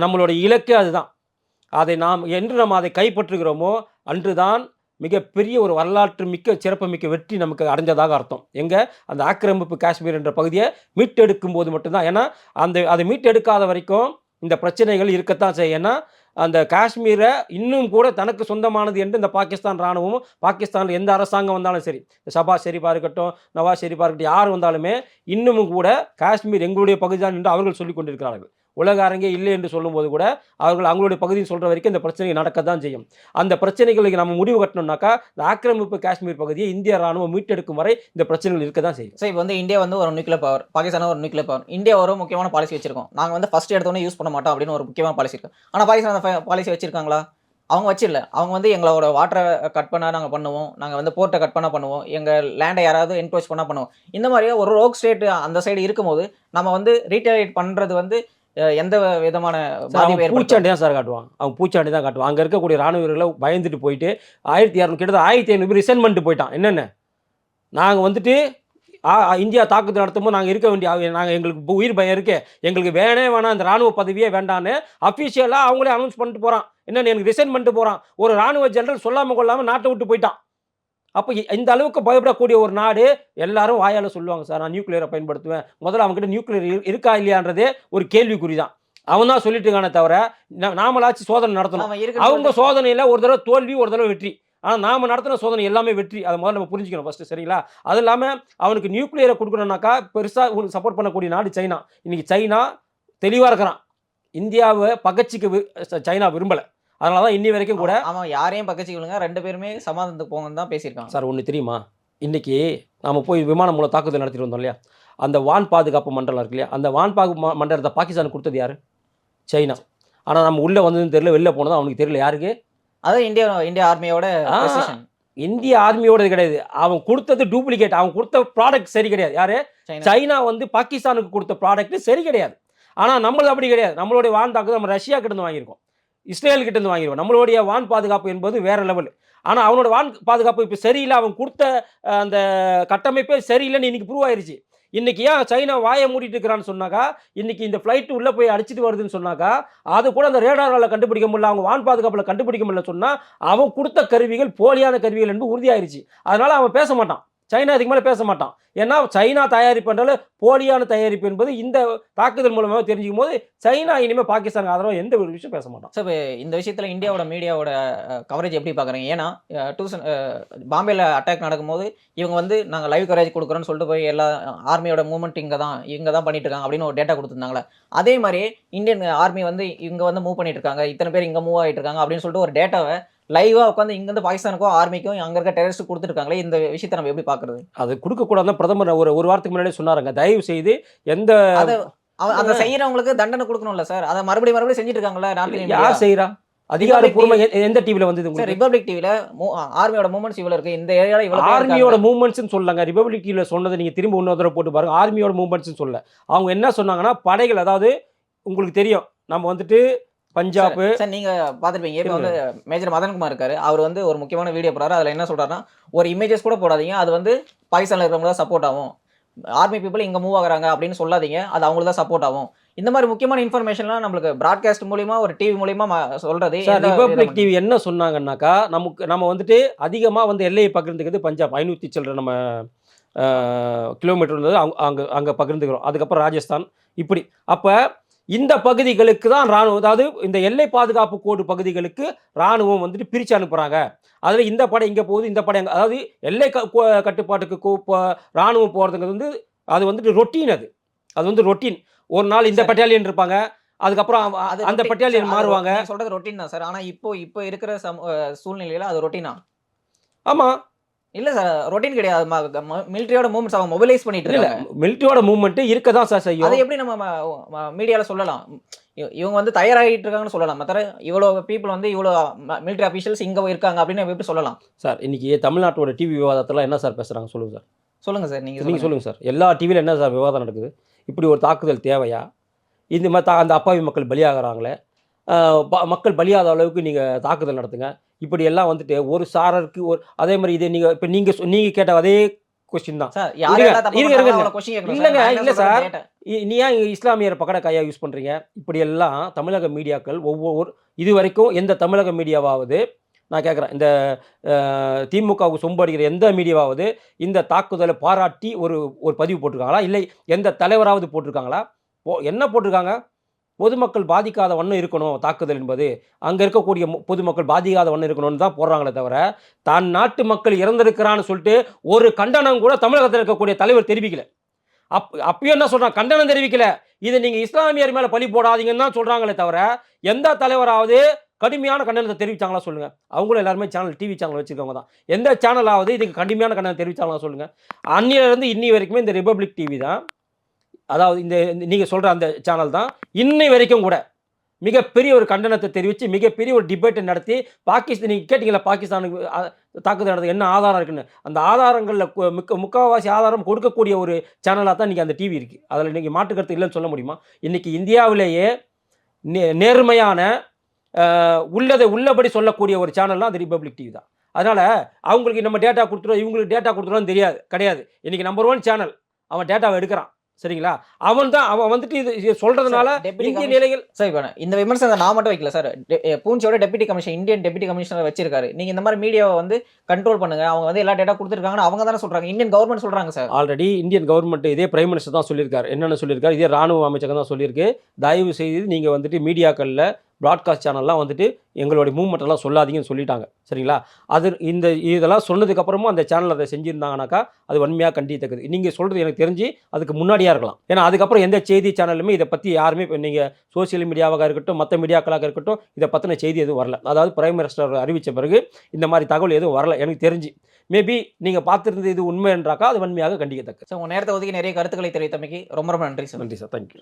B: நம்மளுடைய இலக்கு அதுதான். அதை நாம் என்று நாம் அதை கைப்பற்றுகிறோமோ அன்றுதான் மிகப்பெரிய ஒரு வரலாற்று மிக்க சிறப்புமிக்க வெற்றி நமக்கு அடைஞ்சதாக அர்த்தம். எங்கே? அந்த ஆக்கிரமிப்பு காஷ்மீர் என்ற பகுதியை மீட்டெடுக்கும் போது மட்டும்தான். ஏன்னா அந்த அதை மீட்டெடுக்காத வரைக்கும் இந்த பிரச்சனைகள் இருக்கத்தான் செய்யணும் அந்த காஷ்மீரை இன்னும் கூட தனக்கு சொந்தமானது என்று இந்த பாகிஸ்தான் இராணுவமும் பாகிஸ்தானில் எந்த அரசாங்கம் வந்தாலும் சரி சபா ஷெரீஃபாக இருக்கட்டும் நவாஸ் ஷெரீஃபாக இருக்கட்டும் யார் வந்தாலுமே இன்னமும் கூட காஷ்மீர் எங்களுடைய பகுதிதான் என்று அவர்கள் சொல்லிக் கொண்டிருக்கிறார்கள். உலக அரங்கே இல்லை என்று சொல்லும்போது கூட அவர்கள் அவங்களுடைய பகுதியில் சொல்கிற வரைக்கும் இந்த பிரச்சனைகள் நடக்க தான் செய்யும். அந்த பிரச்சனைகளுக்கு நம்ம முடிவு கட்டணும்னாக்கா இந்த ஆக்கிரமிப்பு காஷ்மீர் பகுதியை இந்திய ராணுவம் மீட்டெடுக்கும் வரை இந்த பிரச்சனைகள் இருக்க தான் செய்யும்.
A: சோ இப்போ வந்து இந்தியா வந்து ஒரு நியூக்ளியர் பவர் பாகிஸ்தான் ஒரு நியூக்ளியர் பவர் இந்தியா ஒரு முக்கியமான பாலிசி வச்சிருக்கோம். நாங்கள் வந்து ஃபஸ்ட் எடுத்தோன்னே யூஸ் பண்ண மாட்டோம் அப்படின்னு ஒரு முக்கியமான பாலிசி இருக்கும் ஆனால் பாகிஸ்தான் அந்த பாலிசி வச்சிருக்காங்களா? அவங்க வச்சிடல. அவங்க வந்து எங்களோட வாட்டரை கட் பண்ணால் நாங்கள் பண்ணுவோம். நாங்கள் வந்து போர்ட்டை கட் பண்ணால் பண்ணுவோம். எங்கள் லேண்டை யாராவது என்க்ரோச் பண்ணால் பண்ணுவோம். இந்த மாதிரியே ஒரு ரோக் ஸ்டேட் அந்த சைடு இருக்கும்போது நம்ம வந்து ரீட்டைலேட் பண்ணுறது வந்து எந்த விதமான
B: பூச்சாண்டி தான் சார் காட்டுவான் அவன் பூச்சாண்டி தான் காட்டுவான் அங்கே இருக்கக்கூடிய ராணுவ வீரர்களை பயந்துட்டு போயிட்டு ஆயிரத்தி இரநூறு கிட்டத்தட்ட ஆயிரத்தி ஐநூறு ரிசைன் பண்ணிட்டு போயிட்டான். என்னென்ன? நாங்கள் வந்துட்டு இந்தியா தாக்குதல் நடத்தும்போது நாங்கள் இருக்க வேண்டிய நாங்கள் எங்களுக்கு உயிர் பயம் இருக்கு. எங்களுக்கு வேணே வேணாம் அந்த ராணுவ பதவியே வேண்டான்னு அஃபிஷியலாக அவங்களே அனௌன்ஸ் பண்ணிட்டு போகிறான் என்னென்ன? எனக்கு ரிசைன் பண்ணிட்டு போகிறான் ஒரு ராணுவ ஜெனரல் சொல்லாமல் கொள்ளாமல் நாட்டை விட்டு போயிட்டான். அப்போ இந்த அளவுக்கு பயப்படக்கூடிய ஒரு நாடு எல்லாரும் வாயால் சொல்லுவாங்க சார் நான் நியூக்ளியரை பயன்படுத்துவேன். முதல்ல அவங்ககிட்ட நியூக்ளியர் இருக்கா இல்லையான்றதே ஒரு கேள்விக்குறி தான் அவன் தான் சொல்லிட்டு இருக்கானே தவிர நா- நாமளாச்சும் சோதனை நடத்தணும். அவங்க சோதனையில் ஒரு தடவை தோல்வி ஒரு தடவை வெற்றி. ஆனால் நாம் நடத்தின சோதனை எல்லாமே வெற்றி. அதை முதல்ல நம்ம புரிஞ்சுக்கணும் ஃபஸ்ட்டு சரிங்களா? அது இல்லாமல் அவனுக்கு நியூக்ளியரை கொடுக்கணும்னாக்கா பெருசாக சப்போர்ட் பண்ணக்கூடிய நாடு சைனா. இன்னைக்கு சைனா தெளிவாக இருக்கிறான். இந்தியாவை பகச்சிக்க சைனா விரும்பலை. அதனால தான் இன்னி வரைக்கும் கூட
A: அவன் யாரையும் பக்கச்சிக்கலுங்க ரெண்டு பேருமே சமாதானத்துக்கு போங்கன்னு தான் பேசியிருக்காங்க.
B: சார் ஒன்று தெரியுமா? இன்னைக்கு நாம் போய் விமானம் மூலம் தாக்குதல் நடத்திட்டு வந்தோம் இல்லையா? அந்த வான் பாதுகாப்பு மண்டலம் இருக்கு இல்லையா? அந்த வான் பாகு மண்டலத்தை பாகிஸ்தான் கொடுத்தது யாரு? சைனா. ஆனால் நம்ம உள்ளே வந்ததுன்னு தெரியல வெளில போனதும் அவனுக்கு தெரியல. யாருக்கு?
A: அதான் இந்தியா இந்தியா ஆர்மியோட
B: இந்திய ஆர்மியோடது கிடையாது. அவன் கொடுத்தது டூப்ளிகேட் அவன் கொடுத்த ப்ராடக்ட் சரி கிடையாது. யாரு?
A: சைனா.
B: வந்து பாகிஸ்தானுக்கு கொடுத்த ப்ராடக்ட் சரி கிடையாது. ஆனால் நம்மளது அப்படி கிடையாது. நம்மளுடைய வான் தாக்குதல் நம்ம ரஷ்யா கிட்ட வாங்கியிருக்கோம். இஸ்ரேல் கிட்டேருந்து இருந்து நம்மளுடைய வான் பாதுகாப்பு என்பது வேற லெவல் ஆனால் அவனோட வான் பாதுகாப்பு இப்போ சரியில்லை. அவன் கொடுத்த அந்த கட்டமைப்பே சரியில்லைன்னு இன்றைக்கி ப்ரூவ் ஆயிடுச்சு இன்றைக்கி ஏன் சைனா வாயை மூடிட்டு இருக்கிறான்னு சொன்னாக்கா இன்றைக்கி இந்த ஃப்ளைட்டு உள்ளே போய் அடிச்சிட்டு வருதுன்னு சொன்னாக்கா அது கூட அந்த ரேடாரால் கண்டுபிடிக்க முடியல. அவங்க வான் பாதுகாப்பில் கண்டுபிடிக்க முடியல சொன்னால் அவன் கொடுத்த கருவிகள் போலியான கருவிகள் என்று உறுதியாயிருச்சு. அதனால் அவன் பேச மாட்டான். சைனா இதுக்கு மேலே பேச மாட்டான். ஏன்னா சைனா தயாரிப்புன்றால போலியான தயாரிப்பு என்பது இந்த தாக்குதல் மூலமாக தெரிஞ்சுக்கும் போது சைனா இனிமேல் பாகிஸ்தானுக்கு ஆதரவாக எந்த ஒரு விஷயம் பேச மாட்டான்.
A: சார் இந்த விஷயத்தில் இந்தியாவோட மீடியாவோட கவரேஜ் எப்படி பார்க்குறீங்க ஏன்னா டூசன் பாம்பேல அட்டாக் நடக்கும்போது இவங்க வந்து நாங்கள் லைவ் கவரேஜ் கொடுக்குறோன்னு சொல்லிட்டு போய் எல்லா ஆர்மியோட மூவ்மெண்ட் இங்கே தான் இங்கே தான் பண்ணிட்டு இருக்காங்க அப்படின்னு ஒரு டேட்டா கொடுத்துருந்தாங்களே. அதே மாதிரி இந்தியன் ஆர்மி வந்து இங்கே வந்து மூவ் பண்ணிட்டு இருக்காங்க. இத்தனை பேர் இங்கே மூவ் ஆகிட்டு இருக்காங்க அப்படின்னு சொல்லிட்டு ஒரு டேட்டாவை லைவாக உட்காந்து இங்கேருந்து பாகிஸ்தானுக்கும் ஆர்மிக்கும் அங்கே இருக்க டெரரிஸ்ட் கொடுத்துருக்காங்களே இந்த விஷயத்தை நம்ம எப்படி பார்க்குறது?
B: அது கொடுக்கக்கூடாதுன்னு பிரதமர் ஒரு ஒரு வாரத்துக்கு முன்னாடியே சொன்னாருங்க. தயவு செய்து எந்த
A: அதை அவ- அதை செய்யறவங்களுக்கு தண்டனை கொடுக்கணும்ல சார். அதை மறுபடியும் மறுபடியும் செஞ்சுட்டு இந்தியன்
B: யார் செய்கிறா அதிகாரப்பூர்வமா எந்த டிவியில் வந்தது
A: சார் ரிபப்ளிக் டிவில ஆர்மியோட மூமெண்ட்ஸ் இவ்வளவு இருக்கு. இந்த ஏரியால இவ்வளவு
B: ஆர்மியோட. மூவ்மெண்ட்ஸ்னு சொல்லாங்க ரிபப்ளிக் டிவியில் சொன்னதை நீங்கள் திரும்ப இன்னொரு தடவை போட்டு பாருங்க. ஆர்மியோட மூவ்மெண்ட்ஸ்னு சொல்ல அவங்க என்ன சொன்னாங்கன்னா படைகள் அதாவது உங்களுக்கு தெரியும். நம்ம வந்துட்டு பஞ்சாப்
A: சார் நீங்க பாத்துருப்பீங்க இப்போ வந்து மேஜர் மதன்குமார் இருக்காரு. அவர் வந்து ஒரு முக்கியமான வீடியோ போடுறாரு. அதுல என்ன சொல்றாருன்னா ஒரு இமேஜஸ் கூட போடாதீங்க. அது வந்து பாகிஸ்தான்ல இருக்கிறவங்க தான் சப்போர்ட் ஆகும். ஆர்மி பீப்புள் இங்க மூவ் ஆகுறாங்க அப்படின்னு சொல்லாதீங்க. அது அவங்களுக்கு தான் சப்போர்ட் ஆகும். இந்த மாதிரி முக்கியமான இன்ஃபர்மேஷன்லாம் நம்மளுக்கு பிராட்காஸ்ட் மூலியமா ஒரு டிவி மூலியமா சொல்றது
B: ரிபப்ளிக் டிவி என்ன சொன்னாங்கன்னாக்கா நமக்கு நம்ம வந்துட்டு அதிகமாக வந்து எல்லையை பகிர்ந்துக்கிறது பஞ்சாப். ஐநூற்றி சில்லற நம்ம கிலோமீட்டர் அங்கே அங்கே பகிர்ந்துக்கிறோம். அதுக்கப்புறம் ராஜஸ்தான். இப்படி. அப்போ இந்த பகுதிகளுக்கு தான் ராணுவம் அதாவது இந்த எல்லை பாதுகாப்பு கோடு பகுதிகளுக்கு ராணுவம் வந்துட்டு பிரித்து அனுப்புகிறாங்க அதில் இந்த படை இங்கே போகுது இந்த படை அங்க அதாவது எல்லை கட்டுப்பாட்டுக்கு ராணுவம் போகிறதுங்கிறது வந்து அது வந்துட்டு ரொட்டீன் அது. அது வந்து ரொட்டீன். ஒரு நாள் இந்த. பட்டாலியன் இருப்பாங்க அதுக்கப்புறம் அந்த பட்டாலியன் மாறுவாங்க.
A: சொல்றது ரொட்டீன் தான் சார். ஆனா இப்போ இப்போ இருக்கிற சம- சூழ்நிலையில அது ரொட்டீனா?
B: ஆமாம்
A: இல்ல சார் ரொட்டீன் கிடையாது. மிலிட்டரியோட மூவ்மெண்ட்ஸ் அவங்க மொபிலைஸ் பண்ணிட்டு இருக்காங்க.
B: மிலிட்டரியோட மூவ்மெண்ட் இருக்க தான் சார்
A: அதை
B: செய்யும்
A: எப்படி நம்ம மீடியால சொல்லலாம்? இவ- இவங்க வந்து தயாராகிட்டு இருக்காங்கன்னு சொல்லலாம். மற்ற இவ்வளோ பீப்புள் வந்து இவ்வளோ மிலிட்டரி அஃபீஷியல்ஸ் இங்க இருக்காங்க அப்படின்னு நம்ம எப்படி சொல்லலாம்?
B: சார் இன்னைக்கு தமிழ்நாட்டோட டிவி விவாதத்தில் என்ன சார் பேசுறாங்க? சொல்லுங்க சார்
A: சொல்லுங்க சார் நீங்க
B: நீங்க
A: சொல்லுங்க.
B: சொல்லுங்க சார் எல்லா டிவியில் என்ன சார் விவாதம் நடக்குது? இப்படி ஒரு தாக்குதல் தேவையா? இந்த மாதிரி தா- அந்த அப்பாவி மக்கள் பலியாகிறாங்களே? மக்கள் பலியாத அளவுக்கு நீங்கள் தாக்குதல் நடத்துங்க. இப்படி எல்லாம் வந்துட்டு ஒரு சாரருக்கு ஒரு அதே மாதிரி இதே நீங்கள் இப்போ நீங்கள் நீங்கள் கேட்ட அதே கொஸ்டின் தான்.
A: சார்
B: இல்லைங்க, இல்ல சார். நீ ஏன் இஸ்லாமியர் பக்கட கையா யூஸ் பண்ணுறீங்க இப்படி எல்லாம் தமிழக மீடியாக்கள் ஒவ்வொரு இது வரைக்கும் எந்த தமிழக மீடியாவாவது நான் கேட்குறேன் இந்த திமுகவுக்கு சொம்பு அடிக்கிற எந்த மீடியாவாவது இந்த தாக்குதலை பாராட்டி ஒரு ஒரு பதிவு போட்டிருக்காங்களா? இல்லை எந்த தலைவராவது போட்டிருக்காங்களா? என்ன போட்டிருக்காங்க? பொதுமக்கள் பாதிக்காத வண்ணம் இருக்கணும் தாக்குதல் என்பது. அங்கே இருக்கக்கூடிய பொதுமக்கள் பாதிக்காத வண்ணம் இருக்கணும்னு தான் போடுறாங்களே தவிர தான் நாட்டு மக்கள் இறந்திருக்கிறான்னு சொல்லிட்டு ஒரு கண்டனம் கூட தமிழகத்தில் இருக்கக்கூடிய தலைவர் தெரிவிக்கல. அப் அப்பயும் என்ன சொல்கிறாங்க கண்டனம் தெரிவிக்கல. இதை நீங்கள் இஸ்லாமியர் மேலே பழி போடாதீங்கன்னு தான் சொல்கிறாங்களே தவிர எந்த தலைவராவது கடுமையான கண்டனத்தை தெரிவிச்சாங்களா சொல்லுங்கள் அவங்களும் எல்லாருமே சேனல் டிவி சேனல் வச்சுருக்கவங்க தான். எந்த சேனலாவது இதுக்கு கடுமையான கண்டனம் தெரிவிச்சாங்களா சொல்லுங்கள் அன்னியிலேருந்து இன்னி வரைக்குமே இந்த ரிபப்ளிக் டிவி தான் அதாவது இந்த நீங்கள் சொல்கிற அந்த சேனல் தான் இன்னை வரைக்கும் கூட மிகப்பெரிய ஒரு கண்டனத்தை தெரிவித்து மிகப்பெரிய ஒரு டிபேட்டை நடத்தி பாகிஸ்தான் நீங்கள் கேட்டிங்களா பாகிஸ்தானுக்கு தாக்குதல் நடந்தது என்ன ஆதாரம் இருக்குன்னு? அந்த ஆதாரங்களில் மிக்க முக்கால்வாசி ஆதாரம் கொடுக்கக்கூடிய ஒரு சேனலாக தான் இன்றைக்கி அந்த டிவி இருக்குது அதில் நீங்கள் மாற்றுக்கருத்து இல்லைன்னு சொல்ல முடியுமா? இன்றைக்கி இந்தியாவிலேயே நே நேர்மையான உள்ளதை உள்ளபடி சொல்லக்கூடிய ஒரு சேனல்னா அது ரிபப்ளிக் டிவி தான். அதனால் அவங்களுக்கு நம்ம டேட்டா கொடுத்துருவோம் இவங்களுக்கு டேட்டா கொடுத்துருவோம்னு தெரியாது கிடையாது. இன்றைக்கி நம்பர் ஒன் சேனல் அவன் டேட்டாவை எடுக்கிறான். சரிங்களா? அவன் தான் அவன் வந்துட்டு இது
A: deputy
B: இந்திய நிலைகள்
A: சார் இப்போ இந்த விமர்சனத்தை நான் மட்டும் வைக்கல sir பூஞ்சியோட deputy commission Indian deputy commissioner வச்சிருக்காரு. நீங்க இந்த மாதிரி மீடியாவை வந்து கண்ட்ரோல் பண்ணுங்க. அவங்க வந்து எல்லா டேட்டா கொடுத்துருக்காங்கன்னு அவங்க தானே சொல்றாங்க. இந்தியன் கவர்மெண்ட் சொல்றாங்க சார்
B: ஆல்ரெடி இந்தியன் கவர்மெண்ட் இதே பிரைம் மினிஸ்டர் தான் சொல்லியிருக்காரு. என்னென்ன சொல்லியிருக்காரு? இதே ராணுவ அமைச்சகம் தான் சொல்லியிருக்கு. தயவு செய்து நீங்கள் வந்துட்டு மீடியாக்களில் ப்ராட்காஸ்ட் சேனல்லாம் வந்துட்டு எங்களுடைய மூவ்மெண்ட் எல்லாம் சொல்லாதீங்கன்னு சொல்லிட்டாங்க. சரிங்களா? அது இந்த இதெல்லாம் சொன்னதுக்கப்புறமும் அந்த சேனல் அதை செஞ்சுருந்தாங்கனாக்கா அது வன்மையாக கண்டித்தக்கது நீங்கள் சொல்கிறது எனக்கு தெரிஞ்சு அதுக்கு முன்னாடியாக இருக்கலாம். ஏன்னா அதுக்கப்புறம் எந்த செய்தி சேனலுமே இதை பற்றி யாருமே இப்போ நீங்கள் சோஷியல் மீடியாவாக இருக்கட்டும் மற்ற மீடியாக்களாக இருக்கட்டும் இதை பற்றின செய்தி எதுவும் வரல. அதாவது பிரைம் மினிஸ்டர் அறிவித்த பிறகு இந்த மாதிரி தகவல் எதுவும் வரல எனக்கு தெரிஞ்சு. மேபி நீங்கள் பார்த்துருந்தது இது உண்மைன்றாக்கா அது வன்மையாக கண்டிக்கத்தக்கது
A: ஸோ உங்கள் நேரத்தை ஒதுக்கி நிறைய கருத்துக்களை தெரிவித்தமைக்கு ரொம்ப ரொம்ப நன்றி சார்.
B: நன்றி சார். தேங்க்யூ